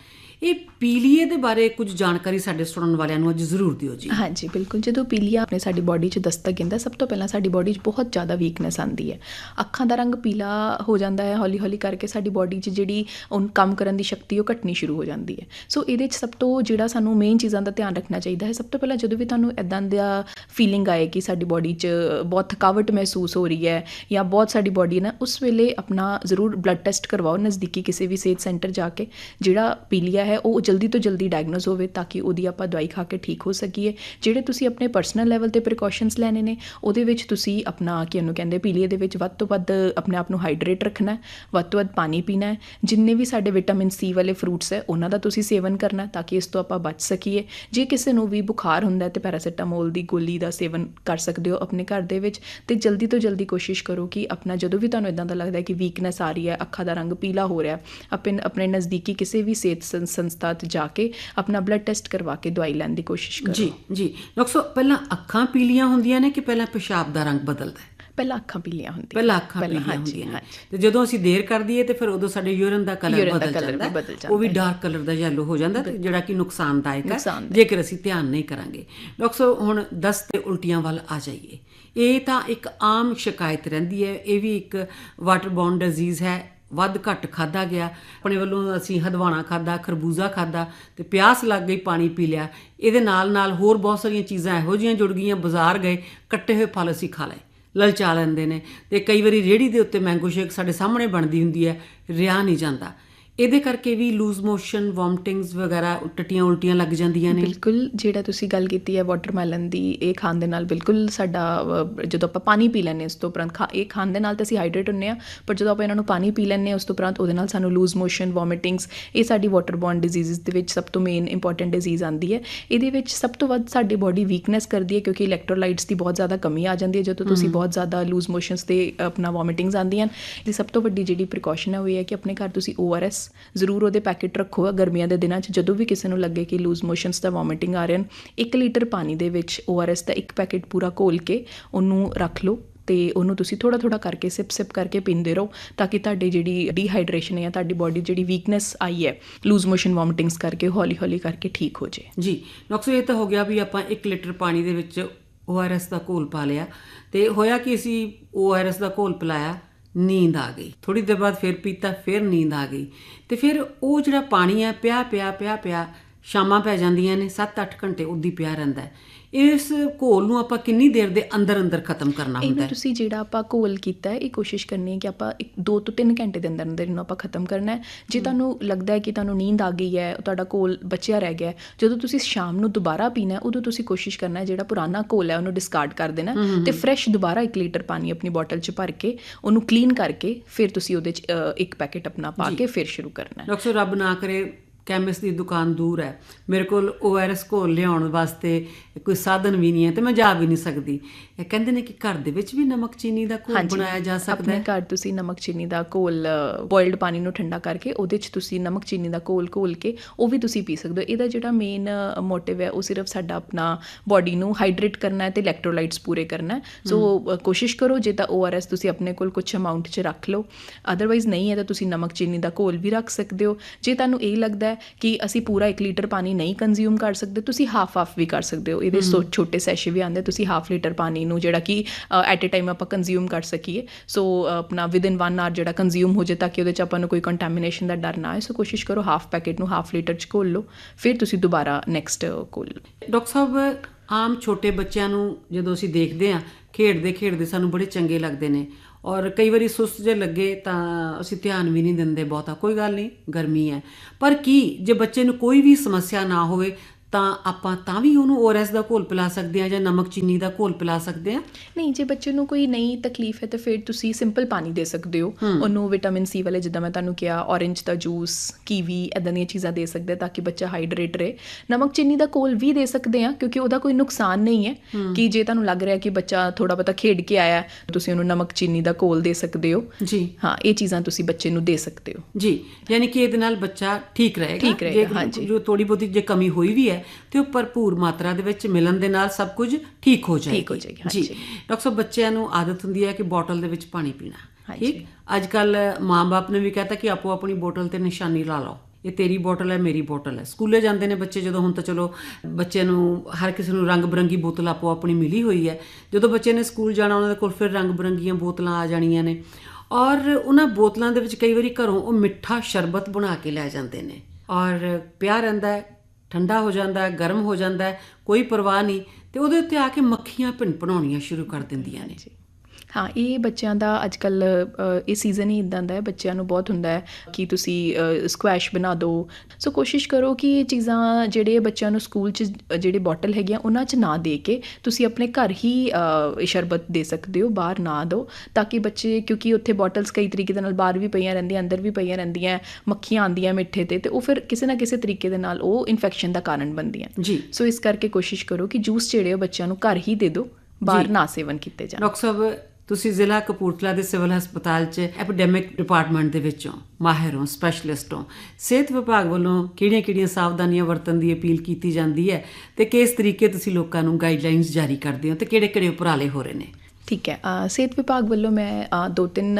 ਇਹ ਪੀਲੀਏ ਦੇ ਬਾਰੇ ਕੁਝ ਜਾਣਕਾਰੀ ਸਾਡੇ ਸੁਣਨ ਵਾਲਿਆਂ ਨੂੰ ਅੱਜ ਜ਼ਰੂਰ ਦਿਓ ਜੀ। ਹਾਂਜੀ, ਬਿਲਕੁਲ। ਜਦੋਂ ਪੀਲੀਆ ਆਪਣੇ ਸਾਡੀ ਬਾਡੀ 'ਚ ਦਸਤਕ ਦਿੰਦਾ, ਸਭ ਤੋਂ ਪਹਿਲਾਂ ਸਾਡੀ ਬਾਡੀ 'ਚ ਬਹੁਤ ਜ਼ਿਆਦਾ ਵੀਕਨੈਸ ਆਉਂਦੀ ਹੈ। ਅੱਖਾਂ ਦਾ ਰੰਗ ਪੀਲਾ ਹੋ ਜਾਂਦਾ ਹੈ ਹੌਲੀ ਹੌਲੀ ਕਰਕੇ ਸਾਡੀ ਬਾਡੀ 'ਚ ਜਿਹੜੀ ਉਹ ਕੰਮ ਕਰਨ ਦੀ ਸ਼ਕਤੀ ਉਹ ਘਟਣੀ ਸ਼ੁਰੂ ਹੋ ਜਾਂਦੀ ਹੈ। ਸੋ ਇਹਦੇ 'ਚ ਸਭ ਤੋਂ ਜਿਹੜਾ ਸਾਨੂੰ ਮੇਨ ਚੀਜ਼ਾਂ ਦਾ ਧਿਆਨ ਰੱਖਣਾ ਚਾਹੀਦਾ ਹੈ, ਸਭ ਤੋਂ ਪਹਿਲਾਂ ਜਦੋਂ ਵੀ ਤੁਹਾਨੂੰ ਇਦਾਂ ਦਾ ਫੀਲਿੰਗ ਆਏ ਕਿ ਸਾਡੀ ਬਾਡੀ 'ਚ ਬਹੁਤ ਥਕਾਵਟ ਮਹਿਸੂਸ ਹੋ ਰਹੀ ਹੈ ਜਾਂ ਬਹੁਤ ਸਾਡੀ ਬਾਡੀ ਨਾ, ਉਸ ਵੇਲੇ ਆਪਣਾ ਜ਼ਰੂਰ ਬਲੱਡ ਟੈਸਟ ਕਰਵਾਓ ਨਜ਼ਦੀਕੀ ਕਿਸੇ ਵੀ ਸਿਹਤ ਸੈਂਟਰ ਜਾ ਕੇ, ਜਿਹੜਾ ਪੀਲੀਆ ਹੈ ਉਹ ਜਲਦੀ ਤੋਂ ਜਲਦੀ ਡਾਇਗਨੋਸ ਹੋਵੇ ਤਾਂ ਕਿ ਉਹਦੀ ਆਪਾਂ ਦਵਾਈ ਖਾ ਕੇ ਠੀਕ ਹੋ ਸਕੀਏ। ਜਿਹੜੇ ਤੁਸੀਂ ਆਪਣੇ ਪਰਸਨਲ ਲੈਵਲ ਤੇ ਪ੍ਰੀਕਾਸ਼ਨਸ ਲੈਣੇ ਨੇ, ਉਹਦੇ ਵਿੱਚ ਤੁਸੀਂ ਆਪਣਾ ਕੀ ਉਹਨੂੰ ਕਹਿੰਦੇ ਪੀਲੀਏ ਦੇ ਵਿੱਚ ਵੱਧ ਤੋਂ ਵੱਧ ਆਪਣੇ ਆਪ ਨੂੰ ਹਾਈਡਰੇਟ ਰੱਖਣਾ ਹੈ, ਵੱਧ ਤੋਂ ਵੱਧ ਪਾਣੀ ਪੀਣਾ ਹੈ। ਜਿੰਨੇ ਵੀ ਸਾਡੇ ਵਿਟਾਮਿਨ ਸੀ ਵਾਲੇ ਫਰੂਟਸ ਹੈ, ਉਹਨਾਂ ਦਾ ਤੁਸੀਂ ਸੇਵਨ ਕਰਨਾ ਤਾਂ ਕਿ ਇਸ ਤੋਂ ਆਪਾਂ ਬਚ ਸਕੀਏ। ਜੇ ਕਿਸੇ ਨੂੰ ਵੀ ਬੁਖਾਰ ਹੁੰਦਾ ਹੈ ਤੇ ਪੈਰਾਸੀਟਾਮੋਲ ਦੀ ਗੋਲੀ ਦਾ ਸੇਵਨ ਕਰ ਸਕਦੇ ਹੋ ਆਪਣੇ ਘਰ ਦੇ ਵਿੱਚ, ਤੇ ਜਲਦੀ ਤੋਂ ਜਲਦੀ ਕੋਸ਼ਿਸ਼ ਕਰੋ ਕਿ ਆਪਣਾ ਜਦੋਂ ਵੀ ਤੁਹਾਨੂੰ ਇਦਾਂ ਦਾ ਲੱਗਦਾ ਹੈ ਕਿ ਵੀਕਨੈਸ ਆ ਰਹੀ ਹੈ, ਅੱਖਾਂ ਦਾ ਰੰਗ ਪੀਲਾ ਹੋ ਰਿਹਾ ਆਪਣੇ ਆਪਣੇ ਨਜ਼ਦੀਕੀ ਕਿਸੇ ਵੀ ਸਿਹਤ ਸੰ- ਸੰਸਥਾ 'ਤੇ ਜਾ ਕੇ ਆਪਣਾ ਬਲੱਡ ਟੈਸਟ ਕਰਵਾ ਕੇ ਦਵਾਈ ਲੈਣ ਦੀ ਕੋਸ਼ਿਸ਼ ਕਰੋ। ਜੀ ਜੀ। ਡਾਕਟਰ ਸਾਹਿਬ ਪਹਿਲਾਂ ਅੱਖਾਂ ਪੀਲੀਆਂ ਹੁੰਦੀਆਂ ਨੇ ਕਿ ਪਹਿਲਾਂ ਪਿਸ਼ਾਬ ਦਾ ਰੰਗ ਬਦਲਦਾ ਹੈ? ਪਹਿਲਾਂ ਅੱਖਾਂ ਪੀਲੀਆਂ ਹੁੰਦੀਆਂ ਪਹਿਲਾਂ ਅੱਖਾਂ ਪੀਲੀਆਂ ਹੁੰਦੀਆਂ। ਤੇ ਜਦੋਂ ਅਸੀਂ ਦੇਰ ਕਰ ਦਈਏ ਤੇ ਫਿਰ ਉਦੋਂ ਸਾਡੇ ਯੂਰਿਨ ਦਾ ਕਲਰ ਬਦਲ ਜਾਂਦਾ। ਉਹ ਵੀ ਡਾਰਕ ਕਲਰ ਦਾ ਯੈਲੋ ਹੋ ਜਾਂਦਾ ਤੇ ਜਿਹੜਾ ਕਿ ਨੁਕਸਾਨਦਾਇਕ ਹੈ। ਜੇਕਰ ਅਸੀਂ ਧਿਆਨ ਨਹੀਂ ਕਰਾਂਗੇ। ਡਾਕਟਰ ਸਾਹਿਬ ਹੁਣ ਦਸਤ ਤੇ ਉਲਟੀਆਂ ਵੱਲ ਆ ਜਾਈਏ। ਇਹ ਤਾਂ ਇੱਕ ਆਮ ਸ਼ਿਕਾਇਤ ਰਹਿੰਦੀ ਹੈ। ਇਹ ਵੀ ਇੱਕ ਵਾਟਰ ਬੌਰਨ ਡਿਜ਼ੀਜ਼ ਹੈ। ਵੱਧ ਘੱਟ ਖਾਦਾ ਗਿਆ। ਆਪਣੇ ਵੱਲੋਂ ਅਸੀਂ ਹਦਵਾਣਾ ਖਾਦਾ ਖਰਬੂਜ਼ਾ ਖਾਦਾ ਤੇ ਪਿਆਸ ਲੱਗ ਗਈ, ਪਾਣੀ ਪੀ ਲਿਆ। ਇਹਦੇ ਨਾਲ ਨਾਲ ਹੋਰ ਬਹੁਤ ਸਾਰੀਆਂ ਚੀਜ਼ਾਂ ਇਹੋ ਜਿਹੀਆਂ ਜੁੜ ਗਈਆਂ, ਬਾਜ਼ਾਰ ਗਏ, ਕੱਟੇ ਹੋਏ ਫਲ ਅਸੀਂ ਖਾ ਲਏ ਲਲਚਾ ਲੈਂਦੇ ਨੇ। ਤੇ ਕਈ ਵਾਰੀ ਰੇੜੀ ਦੇ ਉੱਤੇ ਮੈਂਗੋ ਸ਼ੇਕ ਸਾਡੇ ਸਾਹਮਣੇ ਬਣਦੀ ਹੁੰਦੀ ਹੈ ਰਿਆ ਨਹੀਂ ਜਾਂਦਾ। ਇਹਦੇ ਕਰਕੇ ਵੀ ਲੂਜ਼ ਮੋਸ਼ਨ ਵੋਮਟਿੰਗਸ ਵਗੈਰਾ ਟਟੀਆਂ ਉਲਟੀਆਂ ਲੱਗ ਜਾਂਦੀਆਂ ਨੇ। ਬਿਲਕੁਲ ਜਿਹੜਾ ਤੁਸੀਂ ਗੱਲ ਕੀਤੀ ਹੈ ਵਾਟਰਮੈਲਨ ਦੀ ਇਹ ਖਾਣ ਦੇ ਨਾਲ ਬਿਲਕੁਲ ਸਾਡਾ ਜਦੋਂ ਆਪਾਂ ਪਾਣੀ ਪੀ ਲੈਂਦੇ ਹਾਂ ਉਸ ਤੋਂ ਉਪਰੰਤ ਖਾ ਇਹ ਖਾਣ ਦੇ ਨਾਲ ਤਾਂ ਅਸੀਂ ਹਾਈਡਰੇਟ ਹੁੰਨੇ ਆ ਪਰ ਜਦੋਂ ਆਪਾਂ ਇਹਨਾਂ ਨੂੰ ਪਾਣੀ ਪੀ ਲੈਂਦੇ ਹਾਂ ਉਸ ਤੋਂ ਉਪਰੰਤ ਉਹਦੇ ਨਾਲ ਸਾਨੂੰ ਲੂਜ਼ ਮੋਸ਼ਨ ਵੋਮਿਟਿੰਗਸ ਇਹ ਸਾਡੀ ਵਾਟਰਬੋਰਨ ਡਿਜ਼ੀਜ਼ਸ ਦੇ ਵਿੱਚ ਸਭ ਤੋਂ ਮੇਨ ਇੰਪੋਰਟੈਂਟ ਡਿਜ਼ੀਜ਼ ਆਂਦੀ ਹੈ। ਇਹਦੇ ਵਿੱਚ ਸਭ ਤੋਂ ਵੱਧ ਸਾਡੀ ਬਾਡੀ ਵੀਕਨੈਸ ਕਰਦੀ ਹੈ ਕਿਉਂਕਿ ਇਲੈਕਟ੍ਰੋਲਾਈਟਸ ਦੀ ਬਹੁਤ ਜ਼ਿਆਦਾ ਕਮੀ ਆ ਜਾਂਦੀ ਹੈ ਜਦੋਂ ਤੁਸੀਂ ਬਹੁਤ ਜ਼ਿਆਦਾ ਲੂਜ਼ ਮੋਸ਼ਨਸ ਤੇ ਆਪਣਾ ਵੋਮਿਟਿੰਗਸ ਆਉਂਦੀਆਂ ਦੀ ਸਭ ਤੋਂ ਵੱਡੀ ਜਿਹੜੀ ਪ੍ਰੀਕਾਸ਼ਨ ਹੈ ਉਹ ਇਹ ਹੈ ਕਿ ਆਪਣੇ ਘਰ ਤੁਸੀਂ ORS ਜ਼ਰੂਰ ਉਹਦੇ ਪੈਕੇਟ ਰੱਖੋ। ਗਰਮੀਆਂ ਦੇ ਦਿਨਾਂ 'ਚ ਜਦੋਂ ਵੀ ਕਿਸੇ ਨੂੰ ਲੱਗੇ ਕਿ ਲੂਜ਼ ਮੋਸ਼ਨਸ ਦਾ ਵੋਮਿਟਿੰਗ ਆ ਰਹੇ ਹਨ 1 ਲੀਟਰ ਪਾਣੀ ਦੇ ਵਿੱਚ ORS ਦਾ ਇੱਕ ਪੈਕੇਟ ਪੂਰਾ ਘੋਲ ਕੇ ਉਹਨੂੰ ਰੱਖ ਲਓ ਤੇ ਉਹਨੂੰ ਤੁਸੀਂ ਥੋੜਾ ਥੋੜਾ ਕਰਕੇ ਸਿਪ ਸਿਪ ਕਰਕੇ ਪੀਂਦੇ ਰਹੋ ਤਾਂ ਕਿ ਤੁਹਾਡੀ ਜਿਹੜੀ ਡੀਹਾਈਡਰੇਸ਼ਨ ਹੈ, ਤੁਹਾਡੀ ਬਾਡੀ ਜਿਹੜੀ ਵੀਕਨੈਸ ਆਈ ਹੈ ਲੂਜ਼ ਮੋਸ਼ਨ ਵੋਮਿਟਿੰਗਸ ਕਰਕੇ, ਹੌਲੀ ਹੌਲੀ ਕਰਕੇ ਠੀਕ ਹੋ ਜਾਏ। ਜੀ, ਡਾਕਟਰ ਇਹ ਤਾਂ ਹੋ ਗਿਆ ਵੀ ਆਪਾਂ 1 ਲੀਟਰ ਪਾਣੀ ਦੇ ਵਿੱਚ ORS ਦਾ ਘੋਲ ਪਾ ਲਿਆ ਤੇ ਹੋਇਆ ਕਿ ਅਸੀਂ ORS ਦਾ ਘੋਲ ਪਿਲਾਇਆ? ਨੀਂਦ ਆ ਗਈ। ਥੋੜੀ ਦੇਰ ਬਾਅਦ ਫਿਰ ਪੀਤਾ, ਫਿਰ ਨੀਂਦ ਆ ਗਈ। ਤੇ ਫਿਰ ਉਹ ਜਿਹੜਾ ਪਾਣੀ ਆ ਪਿਆ ਪਿਆ ਪਿਆ ਪਿਆ, ਸ਼ਾਮਾਂ ਪੈ ਜਾਂਦੀਆਂ ਨੇ 7-8 ਘੰਟੇ ਉਦੀ ਪਿਆ ਰਹਿੰਦਾ ਇਸ ਘੋਲ ਨੂੰ ਆਪਾਂ ਕਿੰਨੀ ਦੇਰ ਦੇ ਅੰਦਰ ਅੰਦਰ ਖਤਮ ਕਰਨਾ ਹੁੰਦਾ ਹੈ? ਤੁਸੀਂ ਜਿਹੜਾ ਆਪਾਂ ਘੋਲ ਕੀਤਾ ਹੈ ਇਹ ਕੋਸ਼ਿਸ਼ ਕਰਨੀ ਹੈ ਕਿ ਆਪਾਂ ਇੱਕ 2 ਤੋਂ 3 ਘੰਟੇ ਦੇ ਅੰਦਰ ਅੰਦਰ ਇਹਨੂੰ ਆਪਾਂ ਖਤਮ ਕਰਨਾ ਹੈ। ਜੇ ਤੁਹਾਨੂੰ ਲੱਗਦਾ ਹੈ ਕਿ ਤੁਹਾਨੂੰ ਨੀਂਦ ਆ ਗਈ ਹੈ ਤੁਹਾਡਾ ਘੋਲ ਬਚਿਆ ਰਹਿ ਗਿਆ ਜਦੋਂ ਤੁਸੀਂ ਸ਼ਾਮ ਨੂੰ ਦੁਬਾਰਾ ਪੀਣਾ ਹੈ ਉਦੋਂ ਤੁਸੀਂ ਕੋਸ਼ਿਸ਼ ਕਰਨਾ ਹੈ ਜਿਹੜਾ ਪੁਰਾਣਾ ਘੋਲ ਹੈ ਉਹਨੂੰ ਡਿਸਕਾਰਡ ਕਰ ਦੇਣਾ ਤੇ ਫਰੈਸ਼ ਦੁਬਾਰਾ 1 ਲੀਟਰ ਪਾਣੀ ਆਪਣੀ ਬੋਟਲ 'ਚ ਭਰ ਕੇ ਉਹਨੂੰ ਕਲੀਨ ਕਰਕੇ ਫਿਰ ਤੁਸੀਂ ਉਹਦੇ 'ਚ ਇੱਕ ਪੈਕੇਟ ਆਪਣਾ ਪਾ ਕੇ ਫਿਰ ਸ਼ੁਰੂ ਕਰਨਾ ਹੈ। ਡਾਕਟਰ ਰੱਬ ਨਾ ਕਰੇ ਕੈਮਿਸਟ ਦੀ ਦੁਕਾਨ ਦੂਰ ਹੈ। ਮੇਰੇ ਕੋਲ ORS ਘੋਲ ਲਿਆਉਣ ਵਾਸਤੇ ਕੋਈ ਸਾਧਨ ਵੀ ਨਹੀਂ ਹੈ ਤੇ ਮੈਂ ਜਾ ਵੀ ਨਹੀਂ ਸਕਦੀ। ਇਹ ਕਹਿੰਦੇ ਨੇ ਕਿ ਘਰ ਦੇ ਵਿੱਚ ਵੀ ਨਮਕ ਚੀਨੀ ਦਾ ਘੋਲ ਬਣਾਇਆ ਜਾ ਸਕਦਾ ਆਪਣੇ ਹੈ ਘਰ ਤੁਸੀਂ ਨਮਕ ਚੀਨੀ ਦਾ ਘੋਲ ਬੋਇਲਡ ਪਾਣੀ ਨੂੰ ਠੰਡਾ ਕਰਕੇ ਉਹਦੇ 'ਚ ਤੁਸੀਂ ਨਮਕ ਚੀਨੀ ਦਾ ਘੋਲ ਘੋਲ ਕੇ ਉਹ ਵੀ ਤੁਸੀਂ ਪੀ ਸਕਦੇ ਹੋ। ਇਹਦਾ ਜਿਹੜਾ ਮੇਨ ਮੋਟਿਵ ਹੈ ਉਹ ਸਿਰਫ ਸਾਡਾ ਆਪਣਾ ਬਾਡੀ ਨੂੰ ਹਾਈਡਰੇਟ ਕਰਨਾ ਹੈ ਤੇ ਇਲੈਕਟ੍ਰੋਲਾਈਟਸ ਪੂਰੇ ਕਰਨਾ ਹੈ। ਸੋ ਕੋਸ਼ਿਸ਼ ਕਰੋ ਜੇ ਤਾਂ ORS ਤੁਸੀਂ ਆਪਣੇ ਕੋਲ ਕੁਝ ਅਮਾਉਂਟ 'ਚ ਰੱਖ ਲਓ। ਅਦਰਵਾਈਜ਼ ਨਹੀਂ ਹੈ ਤਾਂ ਤੁਸੀਂ ਨਮਕ ਚੀਨੀ ਦਾ ਘੋਲ ਵੀ ਰੱਖ ਸਕਦੇ ਹੋ। ਜੇ ਤੁਹਾਨੂੰ ਇਹ ਲੱਗਦਾ ਹੈ ਕਿ ਅਸੀਂ ਪੂਰਾ 1 ਲੀਟਰ ਪਾਣੀ ਨਹੀਂ ਕੰਜ਼ਿਊਮ ਕਰ ਸਕਦੇ ਤੁਸੀਂ ਹਾਫ ਹਾਫ ਵੀ ਕਰ ਸਕਦੇ ਹੋ। ਇਹਦੇ ਸੋ ਛੋਟੇ ਸੈਸ਼ੇ ਵੀ ਆਉਂਦੇ ਤੁਸੀਂ ਹਾਫ ਲੀਟਰ ਪਾਣੀ ਨੂੰ ਜਿਹੜਾ ਕਿ ਐਟ ਅ ਟਾਈਮ ਆਪਾਂ ਕੰਜ਼ਿਊਮ ਕਰ ਸਕੀਏ। ਸੋ ਆਪਣਾ ਵਿਦ ਇਨ 1 ਆਰ ਜਿਹੜਾ ਕੰਜ਼ਿਊਮ ਹੋ ਜੇ ਤਾਂ ਕਿ ਉਹਦੇ ਚ ਆਪਾਂ ਨੂੰ ਕੋਈ ਕੰਟੈਮੀਨੇਸ਼ਨ ਦਾ ਡਰ ਨਾ ਆਏ। ਸੋ ਕੋਸ਼ਿਸ਼ ਕਰੋ ਹਾਫ ਪੈਕੇਟ ਨੂੰ ਹਾਫ ਲੀਟਰ ਚ ਘੋਲ ਲਓ। ਫਿਰ ਤੁਸੀਂ ਦੁਬਾਰਾ ਨੈਕਸਟ ਘੋਲ ਡਾਕਟਰ ਸਾਹਿਬ ਆਮ ਛੋਟੇ ਬੱਚਿਆਂ ਨੂੰ ਜਦੋਂ ਅਸੀਂ ਦੇਖਦੇ ਹਾਂ ਖੇਡਦੇ ਖੇਡਦੇ ਸਾਨੂੰ ਬੜੇ ਚੰਗੇ ਲੱਗਦੇ ਨੇ। ਔਰ ਕਈ ਵਾਰੀ ਸੁਸਤ ਜੇ ਲੱਗੇ ਤਾਂ ਅਸੀਂ ਧਿਆਨ ਵੀ ਨਹੀਂ ਦਿੰਦੇ ਬਹੁਤਾ, ਕੋਈ ਗੱਲ ਨਹੀਂ, ਗਰਮੀ ਹੈ। ਪਰ ਕੀ, ਜੇ ਬੱਚੇ ਨੂੰ ਕੋਈ ਵੀ ਸਮੱਸਿਆ ਨਾ ਹੋਵੇ ਤਾਂ ਆਪਾਂ ਤਾਂ ਵੀ ਉਹਨੂੰ ORS ਦਾ ਘੋਲ ਪਿਲਾ ਸਕਦੇ ਹਾਂ ਜਾਂ ਨਮਕ ਚੀਨੀ ਦਾ ਘੋਲ ਪਿਲਾ ਸਕਦੇ ਹਾਂ? ਨਹੀਂ ਜੇ ਬੱਚੇ ਨੂੰ ਕੋਈ ਨਈ ਤਕਲੀਫ ਹੈ ਤਾਂ ਫਿਰ ਤੁਸੀਂ ਸਿੰਪਲ ਪਾਣੀ ਦੇ ਸਕਦੇ ਹੋ। ਉਹਨੂੰ ਵਿਟਾਮਿਨ ਸੀ ਵਾਲੇ ਜਿੱਦਾਂ ਮੈਂ ਤੁਹਾਨੂੰ ਕਿਹਾ ਔਰੇਂਜ ਦਾ ਜੂਸ ਕੀਵੀ ਇਦਾਂ ਦੀਆਂ ਚੀਜ਼ਾਂ ਦੇ ਸਕਦੇ ਆ ਤਾਂ ਕਿ ਬੱਚਾ ਹਾਈਡਰੇਟ ਰਹੇ। ਨਮਕ ਚੀਨੀ ਦਾ ਕੋਲ ਵੀ ਦੇ ਸਕਦੇ ਆ ਕਿਉਂਕਿ ਉਹਦਾ ਕੋਈ ਨੁਕਸਾਨ ਨਹੀਂ ਹੈ। ਕਿ ਜੇ ਤੁਹਾਨੂੰ ਲੱਗ ਰਿਹਾ ਕਿ ਬੱਚਾ ਥੋੜਾ ਬਹੁਤਾ ਖੇਡ ਕੇ ਆਇਆ ਤੁਸੀਂ ਉਹਨੂੰ ਨਮਕ ਚੀਨੀ ਦਾ ਕੋਲ ਦੇ ਸਕਦੇ ਹੋ। ਜੀ। ਹਾਂ ਇਹ ਚੀਜ਼ਾਂ ਤੁਸੀਂ ਬੱਚੇ ਨੂੰ ਦੇ ਸਕਦੇ ਹੋ। ਜੀ ਯਾਨੀ ਕਿ ਇਹਦੇ ਨਾਲ ਬੱਚਾ ਠੀਕ ਰਹੇਗਾ। ਠੀਕ ਰਹੇਗਾ, ਜੇ। ਜੋ ਥੋੜੀ ਬਹੁਤੀ ਜੇ ਕਮੀ ਹੋਈ ਵੀ ਹੈ ਤੇ ਉਹ ਭਰਪੂਰ ਮਾਤਰਾ ਦੇ ਵਿੱਚ ਮਿਲਣ ਦੇ ਨਾਲ ਸਭ ਕੁਝ ਠੀਕ ਹੋ ਜਾਏਗੀ। ਠੀਕ ਹੋ ਜਾਏਗੀ, ਜੀ। ਡਾਕਟਰ ਸਾਹਿਬ ਬੱਚਿਆਂ ਨੂੰ ਆਦਤ ਹੁੰਦੀ ਹੈ ਕਿ ਬੋਟਲ ਦੇ ਵਿੱਚ ਪਾਣੀ ਪੀਣਾ। ਠੀਕ? ਅੱਜ ਕੱਲ ਮਾਂ-ਬਾਪ ਨੇ ਵੀ ਕਹਤਾ ਕਿ ਆਪੋ ਆਪਣੀ ਬੋਟਲ ਤੇ ਨਿਸ਼ਾਨੀ ਲਾ ਲਓ। ਇਹ ਤੇਰੀ ਬੋਟਲ ਹੈ ਮੇਰੀ ਬੋਟਲ ਹੈ। ਸਕੂਲੇ ਜਾਂਦੇ ਨੇ ਬੱਚੇ ਜਦੋਂ ਹੁਣ ਤਾਂ ਚਲੋ ਬੱਚੇ ਨੂੰ ਹਰ ਕਿਸੇ ਨੂੰ ਰੰਗ ਬਰੰਗੀ ਬੋਤਲ ਆਪੋ ਆਪਣੀ ਮਿਲੀ ਹੋਈ ਹੈ। ਜਦੋਂ ਬੱਚੇ ਨੇ ਸਕੂਲ ਜਾਣਾ ਉਹਨਾਂ ਦੇ ਕੋਲ ਫਿਰ ਰੰਗ ਬਰੰਗੀਆਂ ਬੋਤਲਾਂ ਆ ਜਾਣੀਆਂ ਨੇ। ਔਰ ਉਹਨਾਂ ਬੋਤਲਾਂ ਦੇ ਵਿੱਚ ਕਈ ਵਾਰੀ ਘਰੋਂ ਉਹ ਮਿੱਠਾ ਸ਼ਰਬਤ ਬਣਾ ਕੇ ਲੈ ਜਾਂਦੇ ਨੇ। ਔਰ ਪਿਆ ਰਹਿੰਦਾ ਹੈ। ਠੰਡਾ ਹੋ ਜਾਂਦਾ ਹੈ, ਗਰਮ ਹੋ ਜਾਂਦਾ ਹੈ, ਕੋਈ ਪਰਵਾਹ ਨਹੀਂ ਤੇ ਉਹਦੇ ਉੱਤੇ ਆ ਕੇ ਮੱਖੀਆਂ ਭਿਣਭਣਾਉਣੀਆਂ ਸ਼ੁਰੂ ਕਰ ਦਿੰਦੀਆਂ ਨੇ। ਹਾਂ ਇਹ ਬੱਚਿਆਂ ਦਾ ਅੱਜਕੱਲ ਇਹ ਸੀਜ਼ਨ ਹੀ ਇਦਾਂ ਦਾ ਹੈ ਬੱਚਿਆਂ ਨੂੰ ਬਹੁਤ ਹੁੰਦਾ ਹੈ ਕਿ ਤੁਸੀਂ ਸਕੁਐਸ਼ ਬਣਾ ਦਿਓ ਸੋ ਕੋਸ਼ਿਸ਼ ਕਰੋ ਕਿ ਇਹ ਚੀਜ਼ਾਂ ਜਿਹੜੇ ਬੱਚਿਆਂ ਨੂੰ ਸਕੂਲ 'ਚ ਜਿਹੜੇ ਬੋਟਲ ਹੈਗੀਆਂ ਉਹਨਾਂ 'ਚ ਨਾ ਦੇ ਕੇ ਤੁਸੀਂ ਆਪਣੇ ਘਰ ਹੀ ਸ਼ਰਬਤ ਦੇ ਸਕਦੇ ਹੋ ਬਾਹਰ ਨਾ ਦਿਓ ਤਾਂ ਕਿ ਬੱਚੇ ਕਿਉਂਕਿ ਉੱਥੇ ਬੋਟਲਸ ਕਈ ਤਰੀਕੇ ਦੇ ਨਾਲ ਬਾਹਰ ਵੀ ਪਈਆਂ ਰਹਿੰਦੀਆਂ ਅੰਦਰ ਵੀ ਪਈਆਂ ਰਹਿੰਦੀਆਂ ਮੱਖੀਆਂ ਆਉਂਦੀਆਂ ਮਿੱਠੇ ਤੇ ਤੇ ਉਹ ਫਿਰ ਕਿਸੇ ਨਾ ਕਿਸੇ ਤਰੀਕੇ ਦੇ ਨਾਲ ਉਹ ਇਨਫੈਕਸ਼ਨ ਦਾ ਕਾਰਨ ਬਣਦੀਆਂ। ਜੀ। ਸੋ ਇਸ ਕਰਕੇ ਕੋਸ਼ਿਸ਼ ਕਰੋ ਕਿ ਜੂਸ ਜਿਹੜੇ ਬੱਚਿਆਂ ਨੂੰ ਘਰ ਹੀ ਦੇ ਦਿਓ ਬਾਹਰ ਨਾ ਸੇਵਨ ਕੀਤੇ ਜਾਣ। ਡਾਕਟਰ ਸਾਹਿਬ ਤੁਸੀਂ ਜ਼ਿਲ੍ਹਾ ਕਪੂਰਥਲਾ ਦੇ ਸਿਵਲ ਹਸਪਤਾਲ 'ਚ ਐਪੀਡੈਮਿਕ ਡਿਪਾਰਟਮੈਂਟ ਦੇ ਵਿੱਚੋਂ ਮਾਹਿਰ ਹੋ, ਸਪੈਸ਼ਲਿਸਟ ਹੋ। ਸਿਹਤ ਵਿਭਾਗ ਵੱਲੋਂ ਕਿਹੜੀਆਂ-ਕਿਹੜੀਆਂ ਸਾਵਧਾਨੀਆਂ ਵਰਤਣ ਦੀ ਅਪੀਲ ਕੀਤੀ ਜਾਂਦੀ ਹੈ ਤੇ ਕਿਸ ਤਰੀਕੇ ਤੁਸੀਂ ਲੋਕਾਂ ਨੂੰ ਗਾਈਡਲਾਈਨਸ ਜਾਰੀ ਕਰਦੇ ਹੋ ਤੇ ਕਿਹੜੇ-ਕਿਹੜੇ ਉਪਰਾਲੇ ਹੋ ਰਹੇ ਨੇ? ਠੀਕ ਹੈ ਸਿਹਤ ਵਿਭਾਗ ਵੱਲੋਂ ਮੈਂ ਦੋ ਤਿੰਨ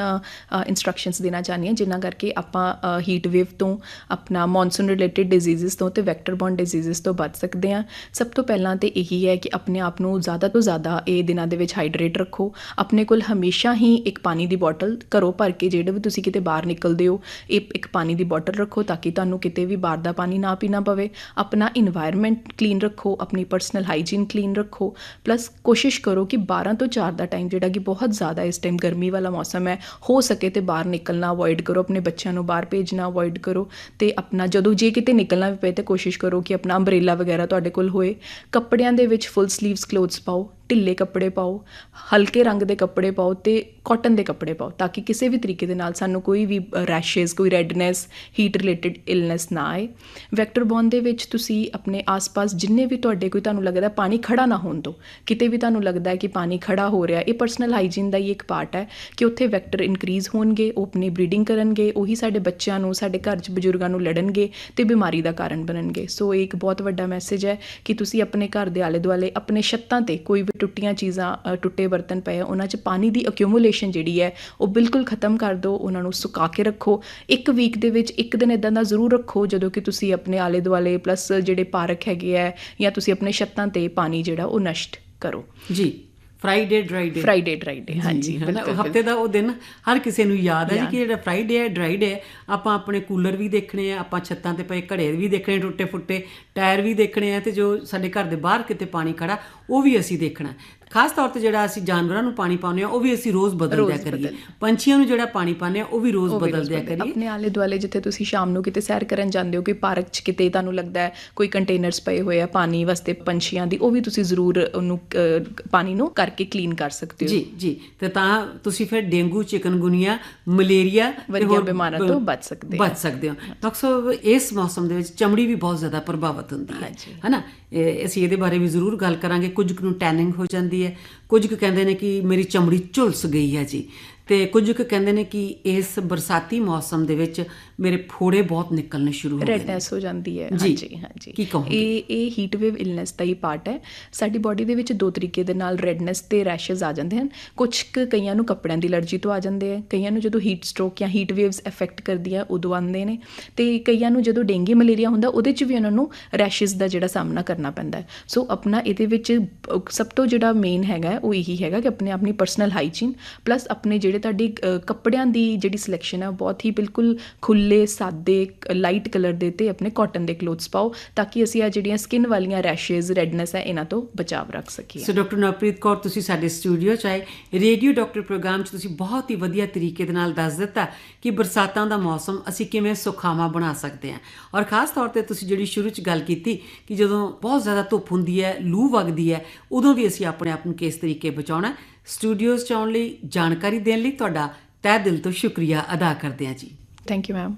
ਇਨਸਟਰਕਸ਼ਨਸ ਦੇਣਾ ਚਾਹਨੀ ਹਾਂ, ਜਿਨ੍ਹਾਂ ਕਰਕੇ ਆਪਾਂ ਹੀਟ ਵੇਵ ਤੋਂ ਆਪਣਾ ਮੌਨਸੂਨ ਰਿਲੇਟਿਡ ਡਿਜ਼ੀਜ਼ਸ ਤੋਂ ਤੇ ਵੈਕਟਰ ਬੌਨ ਡਿਜ਼ੀਜ਼ਸ ਤੋਂ ਬਚ ਸਕਦੇ ਹਾਂ। ਸਭ ਤੋਂ ਪਹਿਲਾਂ ਤੇ ਇਹੀ ਹੈ ਕਿ ਆਪਣੇ ਆਪ ਨੂੰ ਜ਼ਿਆਦਾ ਤੋਂ ਜ਼ਿਆਦਾ ਇਹ ਦਿਨਾਂ ਦੇ ਵਿੱਚ ਹਾਈਡਰੇਟ ਰੱਖੋ। ਆਪਣੇ ਕੋਲ ਹਮੇਸ਼ਾ ਹੀ ਇੱਕ ਪਾਣੀ ਦੀ ਬੋਟਲ ਘਰੋਂ ਭਰ ਕੇ, ਜਿਹੜੇ ਵੀ ਤੁਸੀਂ ਕਿਤੇ ਬਾਹਰ ਨਿਕਲਦੇ ਹੋ, ਇਹ ਇੱਕ ਪਾਣੀ ਦੀ ਬੋਟਲ ਰੱਖੋ ਤਾਂ ਕਿ ਤੁਹਾਨੂੰ ਕਿਤੇ ਵੀ ਬਾਹਰ ਦਾ ਪਾਣੀ ਨਾ ਪੀਣਾ ਪਵੇ। ਆਪਣਾ এনवायरमेंट ਕਲੀਨ ਰੱਖੋ, ਆਪਣੀ ਪਰਸਨਲ ਹਾਈਜੀਨ ਕਲੀਨ ਰੱਖੋ। ਪਲੱਸ ਕੋਸ਼ਿਸ਼ ਕਰੋ ਕਿ 12 ਤੋਂ 4 ਦਾ ਟਾਈਮ ਜਿਹੜਾ ਕਿ ਬਹੁਤ ਜ਼ਿਆਦਾ ਇਸ ਟਾਈਮ ਗਰਮੀ ਵਾਲਾ ਮੌਸਮ ਹੈ, ਹੋ ਸਕੇ ਤੇ ਬਾਹਰ ਨਿਕਲਣਾ ਅਵੋਇਡ ਕਰੋ, ਆਪਣੇ ਬੱਚਿਆਂ ਨੂੰ ਬਾਹਰ ਭੇਜਣਾ ਅਵੋਇਡ ਕਰੋ ਤੇ ਆਪਣਾ ਜਦੋਂ ਜੇ ਕਿਤੇ ਨਿਕਲਣਾ ਵੀ ਪਏ ਤੇ ਕੋਸ਼ਿਸ਼ ਕਰੋ ਕਿ ਆਪਣਾ ਅੰਬ੍ਰੇਲਾ ਵਗੈਰਾ ਤੁਹਾਡੇ ਕੋਲ ਹੋਏ। ਕੱਪੜਿਆਂ ਦੇ ਵਿੱਚ ਫੁੱਲ ਸਲੀਵਸ ਕਲੋਥਸ ਪਾਓ। ਢਿੱਲੇ ਕੱਪੜੇ ਪਾਓ, ਹਲਕੇ ਰੰਗ ਦੇ ਕੱਪੜੇ ਪਾਓ ਅਤੇ ਕਾਟਨ ਦੇ ਕੱਪੜੇ ਪਾਓ ਤਾਂ ਕਿ ਕਿਸੇ ਵੀ ਤਰੀਕੇ ਦੇ ਨਾਲ ਸਾਨੂੰ ਕੋਈ ਵੀ ਰੈਸ਼ਸ ਕੋਈ ਰੈਡਨੈਸ ਹੀਟ ਰਿਲੇਟਡ ਇਲਨੈਸ ਨਾ ਆਏ। ਵੈਕਟਰ ਬੌਨ ਦੇ ਵਿੱਚ ਤੁਸੀਂ ਆਪਣੇ ਆਸ-ਪਾਸ ਜਿੰਨੇ ਵੀ ਤੁਹਾਡੇ ਕੋਈ ਤੁਹਾਨੂੰ ਲੱਗਦਾ ਪਾਣੀ ਖੜਾ ਨਾ ਹੋਣ ਦਿਓ, ਕਿਤੇ ਵੀ ਤੁਹਾਨੂੰ ਲੱਗਦਾ ਹੈ ਕਿ ਪਾਣੀ ਖੜਾ ਹੋ ਰਿਹਾ, ਇਹ ਪਰਸਨਲ ਹਾਈਜੀਨ ਦਾ ਹੀ ਇੱਕ ਪਾਰਟ ਹੈ ਕਿ ਉੱਥੇ ਵੈਕਟਰ ਇਨਕਰੀਜ਼ ਹੋਣਗੇ, ਉਹ ਆਪਣੀ ਬਰੀਡਿੰਗ ਕਰਨਗੇ, ਉਹੀ ਸਾਡੇ ਬੱਚਿਆਂ ਨੂੰ, ਸਾਡੇ ਘਰ 'ਚ ਬਜ਼ੁਰਗਾਂ ਨੂੰ ਲੜਨਗੇ ਤੇ ਬਿਮਾਰੀ ਦਾ ਕਾਰਨ ਬਣਨਗੇ। ਸੋ ਇਹ ਇੱਕ ਬਹੁਤ ਵੱਡਾ ਮੈਸੇਜ ਹੈ ਕਿ ਤੁਸੀਂ ਆਪਣੇ ਘਰ ਦੇ ਆਲੇ ਦੁਆਲੇ ਆਪਣੇ ਛੱਤਾਂ ਤੇ ਕੋਈ ਵੀ ਟੁੱਟੀਆਂ ਚੀਜ਼ਾਂ ਟੁੱਟੇ ਬਰਤਨ ਪਏ ਆ, ਉਹਨਾਂ 'ਚ ਪਾਣੀ ਦੀ ਅਕਿਊਮੂਲੇਸ਼ਨ ਜਿਹੜੀ ਹੈ ਉਹ ਬਿਲਕੁਲ ਖਤਮ ਕਰ ਦਿਓ ਉਹਨਾਂ ਨੂੰ ਸੁਕਾ ਕੇ ਰੱਖੋ। ਇੱਕ ਵੀਕ ਦੇ ਵਿੱਚ ਇੱਕ ਦਿਨ ਇਦਾਂ ਦਾ ਜ਼ਰੂਰ ਰੱਖੋ ਜਦੋਂ ਕਿ ਤੁਸੀਂ ਆਪਣੇ ਆਲੇ ਦੁਆਲੇ ਪਲੱਸ ਜਿਹੜੇ ਪਾਰਕ ਹੈਗੇ ਆ ਜਾਂ ਤੁਸੀਂ ਆਪਣੇ ਛੱਤਾਂ ਤੇ ਪਾਣੀ ਜਿਹੜਾ ਉਹ ਨਸ਼ਟ ਕਰੋ। ਜੀ। Friday dry day Friday dry day ਹਾਂਜੀ ਬਿਲਕੁਲ ਹਫ਼ਤੇ ਦਾ ਉਹ ਦਿਨ ਹਰ ਕਿਸੇ ਨੂੰ ਯਾਦ ਹੈ ਜੀ ਕਿ ਜਿਹੜਾ ਫਰਾਈਡੇ ਹੈ ਡਰਾਈ ਡੇ ਹੈ ਆਪਾਂ ਆਪਣੇ ਕੂਲਰ ਵੀ ਦੇਖਣੇ ਆ ਆਪਾਂ ਛੱਤਾਂ ਤੇ ਪਏ ਘੜੇ ਵੀ ਦੇਖਣੇ ਟੁੱਟੇ ਫੁੱਟੇ ਟਾਇਰ ਵੀ ਦੇਖਣੇ ਆ ਤੇ ਜੋ ਸਾਡੇ ਘਰ ਦੇ ਬਾਹਰ ਕਿਤੇ ਪਾਣੀ ਖੜਾ ਉਹ ਵੀ ਅਸੀਂ ਦੇਖਣਾ ਖਾਸ ਤੌਰ ਤੇ ਜਿਹੜਾ ਅਸੀਂ ਜਾਨਵਰਾਂ ਨੂੰ ਪਾਣੀ ਪਾਉਂਦੇ ਆ ਉਹ ਵੀ ਅਸੀਂ ਰੋਜ਼ ਬਦਲਦਿਆ ਕਰੀਏ। ਪੰਛੀਆਂ ਨੂੰ ਜਿਹੜਾ ਪਾਣੀ ਪਾਉਂਦੇ ਆ ਉਹ ਵੀ ਰੋਜ਼ ਬਦਲਦਿਆ ਕਰੀਏ। ਆਪਣੇ ਆਲੇ ਦੁਆਲੇ ਜਿੱਥੇ ਤੁਸੀਂ ਸ਼ਾਮ ਨੂੰ ਕਿਤੇ ਸੈਰ ਕਰਨ ਜਾਂਦੇ ਹੋ ਕੋਈ ਪਾਰਕ 'ਚ ਕਿਤੇ ਤੁਹਾਨੂੰ ਲੱਗਦਾ ਹੈ ਕੋਈ ਕੰਟੇਨਰਸ ਪਏ ਹੋਏ ਆ ਪਾਣੀ ਵਾਸਤੇ ਪੰਛੀਆਂ ਦੀ ਉਹ ਵੀ ਤੁਸੀਂ ਜ਼ਰੂਰ ਉਹਨੂੰ ਪਾਣੀ ਨੂੰ ਕਰਕੇ ਕਲੀਨ ਕਰ ਸਕਦੇ ਹੋ। ਜੀ ਜੀ। ਤੇ ਤਾਂ ਤੁਸੀਂ ਫਿਰ ਡੇਂਗੂ ਚਿਕਨਗੁਨੀਆ ਮਲੇਰੀਆ ਤੇ ਹੋਰ ਬਿਮਾਰਾਂ ਬ- ਤੋਂ ਬਚ ਸਕਦੇ ਬਚ ਸਕਦੇ ਹੋ। ਡਾਕਟਰ ਸਾਹਿਬ ਇਸ ਮੌਸਮ ਦੇ ਵਿੱਚ ਚਮੜੀ ਵੀ ਬਹੁਤ ਜ਼ਿਆਦਾ ਪ੍ਰਭਾਵਿਤ ਹੁੰਦੀ ਹੈ। ਹੈਨਾ? ਇਹ- ਅਸੀਂ ਇਹਦੇ ਬਾਰੇ ਵੀ ਜ਼ਰੂਰ ਗੱਲ ਕਰਾਂਗੇ। ਕੁਝ ਕੁ ਨੂੰ ਟੈਨਿੰਗ ਹੋ ਜਾਂਦੀ ਹੈ। ਕੁਝ ਕੁ ਕਹਿੰਦੇ ਨੇ ਕਿ ਮੇਰੀ ਚਮੜੀ ਝੁਲਸ ਗਈ ਹੈ ਜੀ। ਤੇ ਕੁਝ ਕੁ ਕਹਿੰਦੇ ਨੇ ਕਿ ਇਸ ਬਰਸਾਤੀ ਮੌਸਮ ਦੇ ਵਿੱਚ ਮੇਰੇ ਫੋੜੇ ਬਹੁਤ ਨਿਕਲਣੇ ਸ਼ੁਰੂ ਹੋ ਗਏ ਰੈਡਨੈਸ ਹੋ ਜਾਂਦੀ ਹੈ। ਜੀ। ਹਾਂਜੀ ਹਾਂਜੀ। ਕੀ ਕਹੋਗੇ? ਇਹ ਇਹ ਹੀਟ ਵੇਵ ਇਲਨੈਸ ਦਾ ਹੀ ਪਾਰਟ ਹੈ। ਸਾਡੀ ਬਾਡੀ ਦੇ ਵਿੱਚ ਦੋ ਤਰੀਕੇ ਦੇ ਨਾਲ ਰੈਡਨੈਸ ਤੇ ਰੈਸ਼ਸ ਆ ਜਾਂਦੇ ਹਨ। ਕੁਝ ਕੁ ਕਈਆਂ ਨੂੰ ਕੱਪੜਿਆਂ ਦੀ ਅਲਰਜੀ ਤੋਂ ਆ ਜਾਂਦੇ ਆ ਕਈਆਂ ਨੂੰ ਜਦੋਂ ਹੀਟ ਸਟ੍ਰੋਕ ਜਾਂ ਹੀਟ ਵੇਵਸ ਅਫੈਕਟ ਕਰਦੀਆਂ ਉਦੋਂ ਆਉਂਦੇ ਨੇ। ਤੇ ਕਈਆਂ ਨੂੰ ਜਦੋਂ ਡੇਂਗੀ ਮਲੇਰੀਆ ਹੁੰਦਾ ਉਹਦੇ 'ਚ ਵੀ ਉਹਨਾਂ ਨੂੰ ਰੈਸ਼ਸ ਦਾ ਜਿਹੜਾ ਸਾਹਮਣਾ ਕਰਨਾ ਪੈਂਦਾ ਹੈ। ਸੋ ਆਪਣਾ ਇਹਦੇ ਵਿੱਚ ਸਭ ਤੋਂ ਜਿਹੜਾ ਮੇਨ ਹੈਗਾ ਹੈ, ਉਹ ਇਹੀ ਹੈਗਾ ਕਿ ਆਪਣੇ ਆਪਣੀ ਪਰਸਨਲ ਹਾਈਜੀਨ ਪਲੱਸ ਆਪਣੇ ਜਿਹੜੇ ਤੁਹਾਡੀ ਕੱਪੜਿਆਂ ਦੀ ਜਿਹੜੀ ਸਿਲੈਕਸ਼ਨ ਹੈ ਬਹੁਤ ਹੀ ਬਿਲਕੁਲ ਖੁੱਲੇ ਸਾਦੇ ਲਾਈਟ ਕਲਰ ਦੇ ਤੇ ਆਪਣੇ ਕਾਟਨ ਦੇ ਕਲੋਥਸ ਪਾਓ, ਤਾਂ ਕਿ ਅਸੀਂ ਆ ਜਿਹੜੀਆਂ ਸਕਿਨ ਵਾਲੀਆਂ ਰੈਸ਼ਸ ਰੈਡਨੈਸ ਹੈ ਇਹਨਾਂ ਤੋਂ ਬਚਾਵ ਰੱਖ ਸਕੀਏ। ਸੋ ਡਾਕਟਰ ਨਵਪ੍ਰੀਤ ਕੌਰ ਤੁਸੀਂ ਸਾਡੇ ਸਟੂਡੀਓ 'ਚ ਆਏ। ਰੇਡੀਓ ਡਾਕਟਰ ਪ੍ਰੋਗਰਾਮ 'ਚ ਤੁਸੀਂ ਬਹੁਤ ਹੀ ਵਧੀਆ ਤਰੀਕੇ ਦੇ ਨਾਲ ਦੱਸ ਦਿੱਤਾ ਕਿ ਬਰਸਾਤਾਂ ਦਾ ਮੌਸਮ ਅਸੀਂ ਕਿਵੇਂ ਸੁਖਾਵਾਂ ਬਣਾ ਸਕਦੇ ਹਾਂ। ਔਰ ਖਾਸ ਤੌਰ ਤੇ ਤੁਸੀਂ ਜਿਹੜੀ ਸ਼ੁਰੂ 'ਚ ਗੱਲ ਕੀਤੀ ਕਿ ਜਦੋਂ ਬਹੁਤ ਜ਼ਿਆਦਾ ਧੁੱਪ ਹੁੰਦੀ ਹੈ, ਲੂ ਵਗਦੀ ਹੈ, ਉਦੋਂ ਵੀ ਅਸੀਂ ਆਪਣੇ ਆਪ ਨੂੰ ਕਿਸ ਤਰੀਕੇ ਬਚਾਉਣਾ ਸਟੂਡੀਓਜ਼ 'ਚ ਆਉਣ ਲਈ ਜਾਣਕਾਰੀ ਦੇਣ ਲਈ ਤੁਹਾਡਾ ਤਹਿ ਦਿਲ ਤੋਂ ਸ਼ੁਕਰੀਆ ਅਦਾ ਕਰਦੇ ਹਾਂ ਜੀ। Thank you ma'am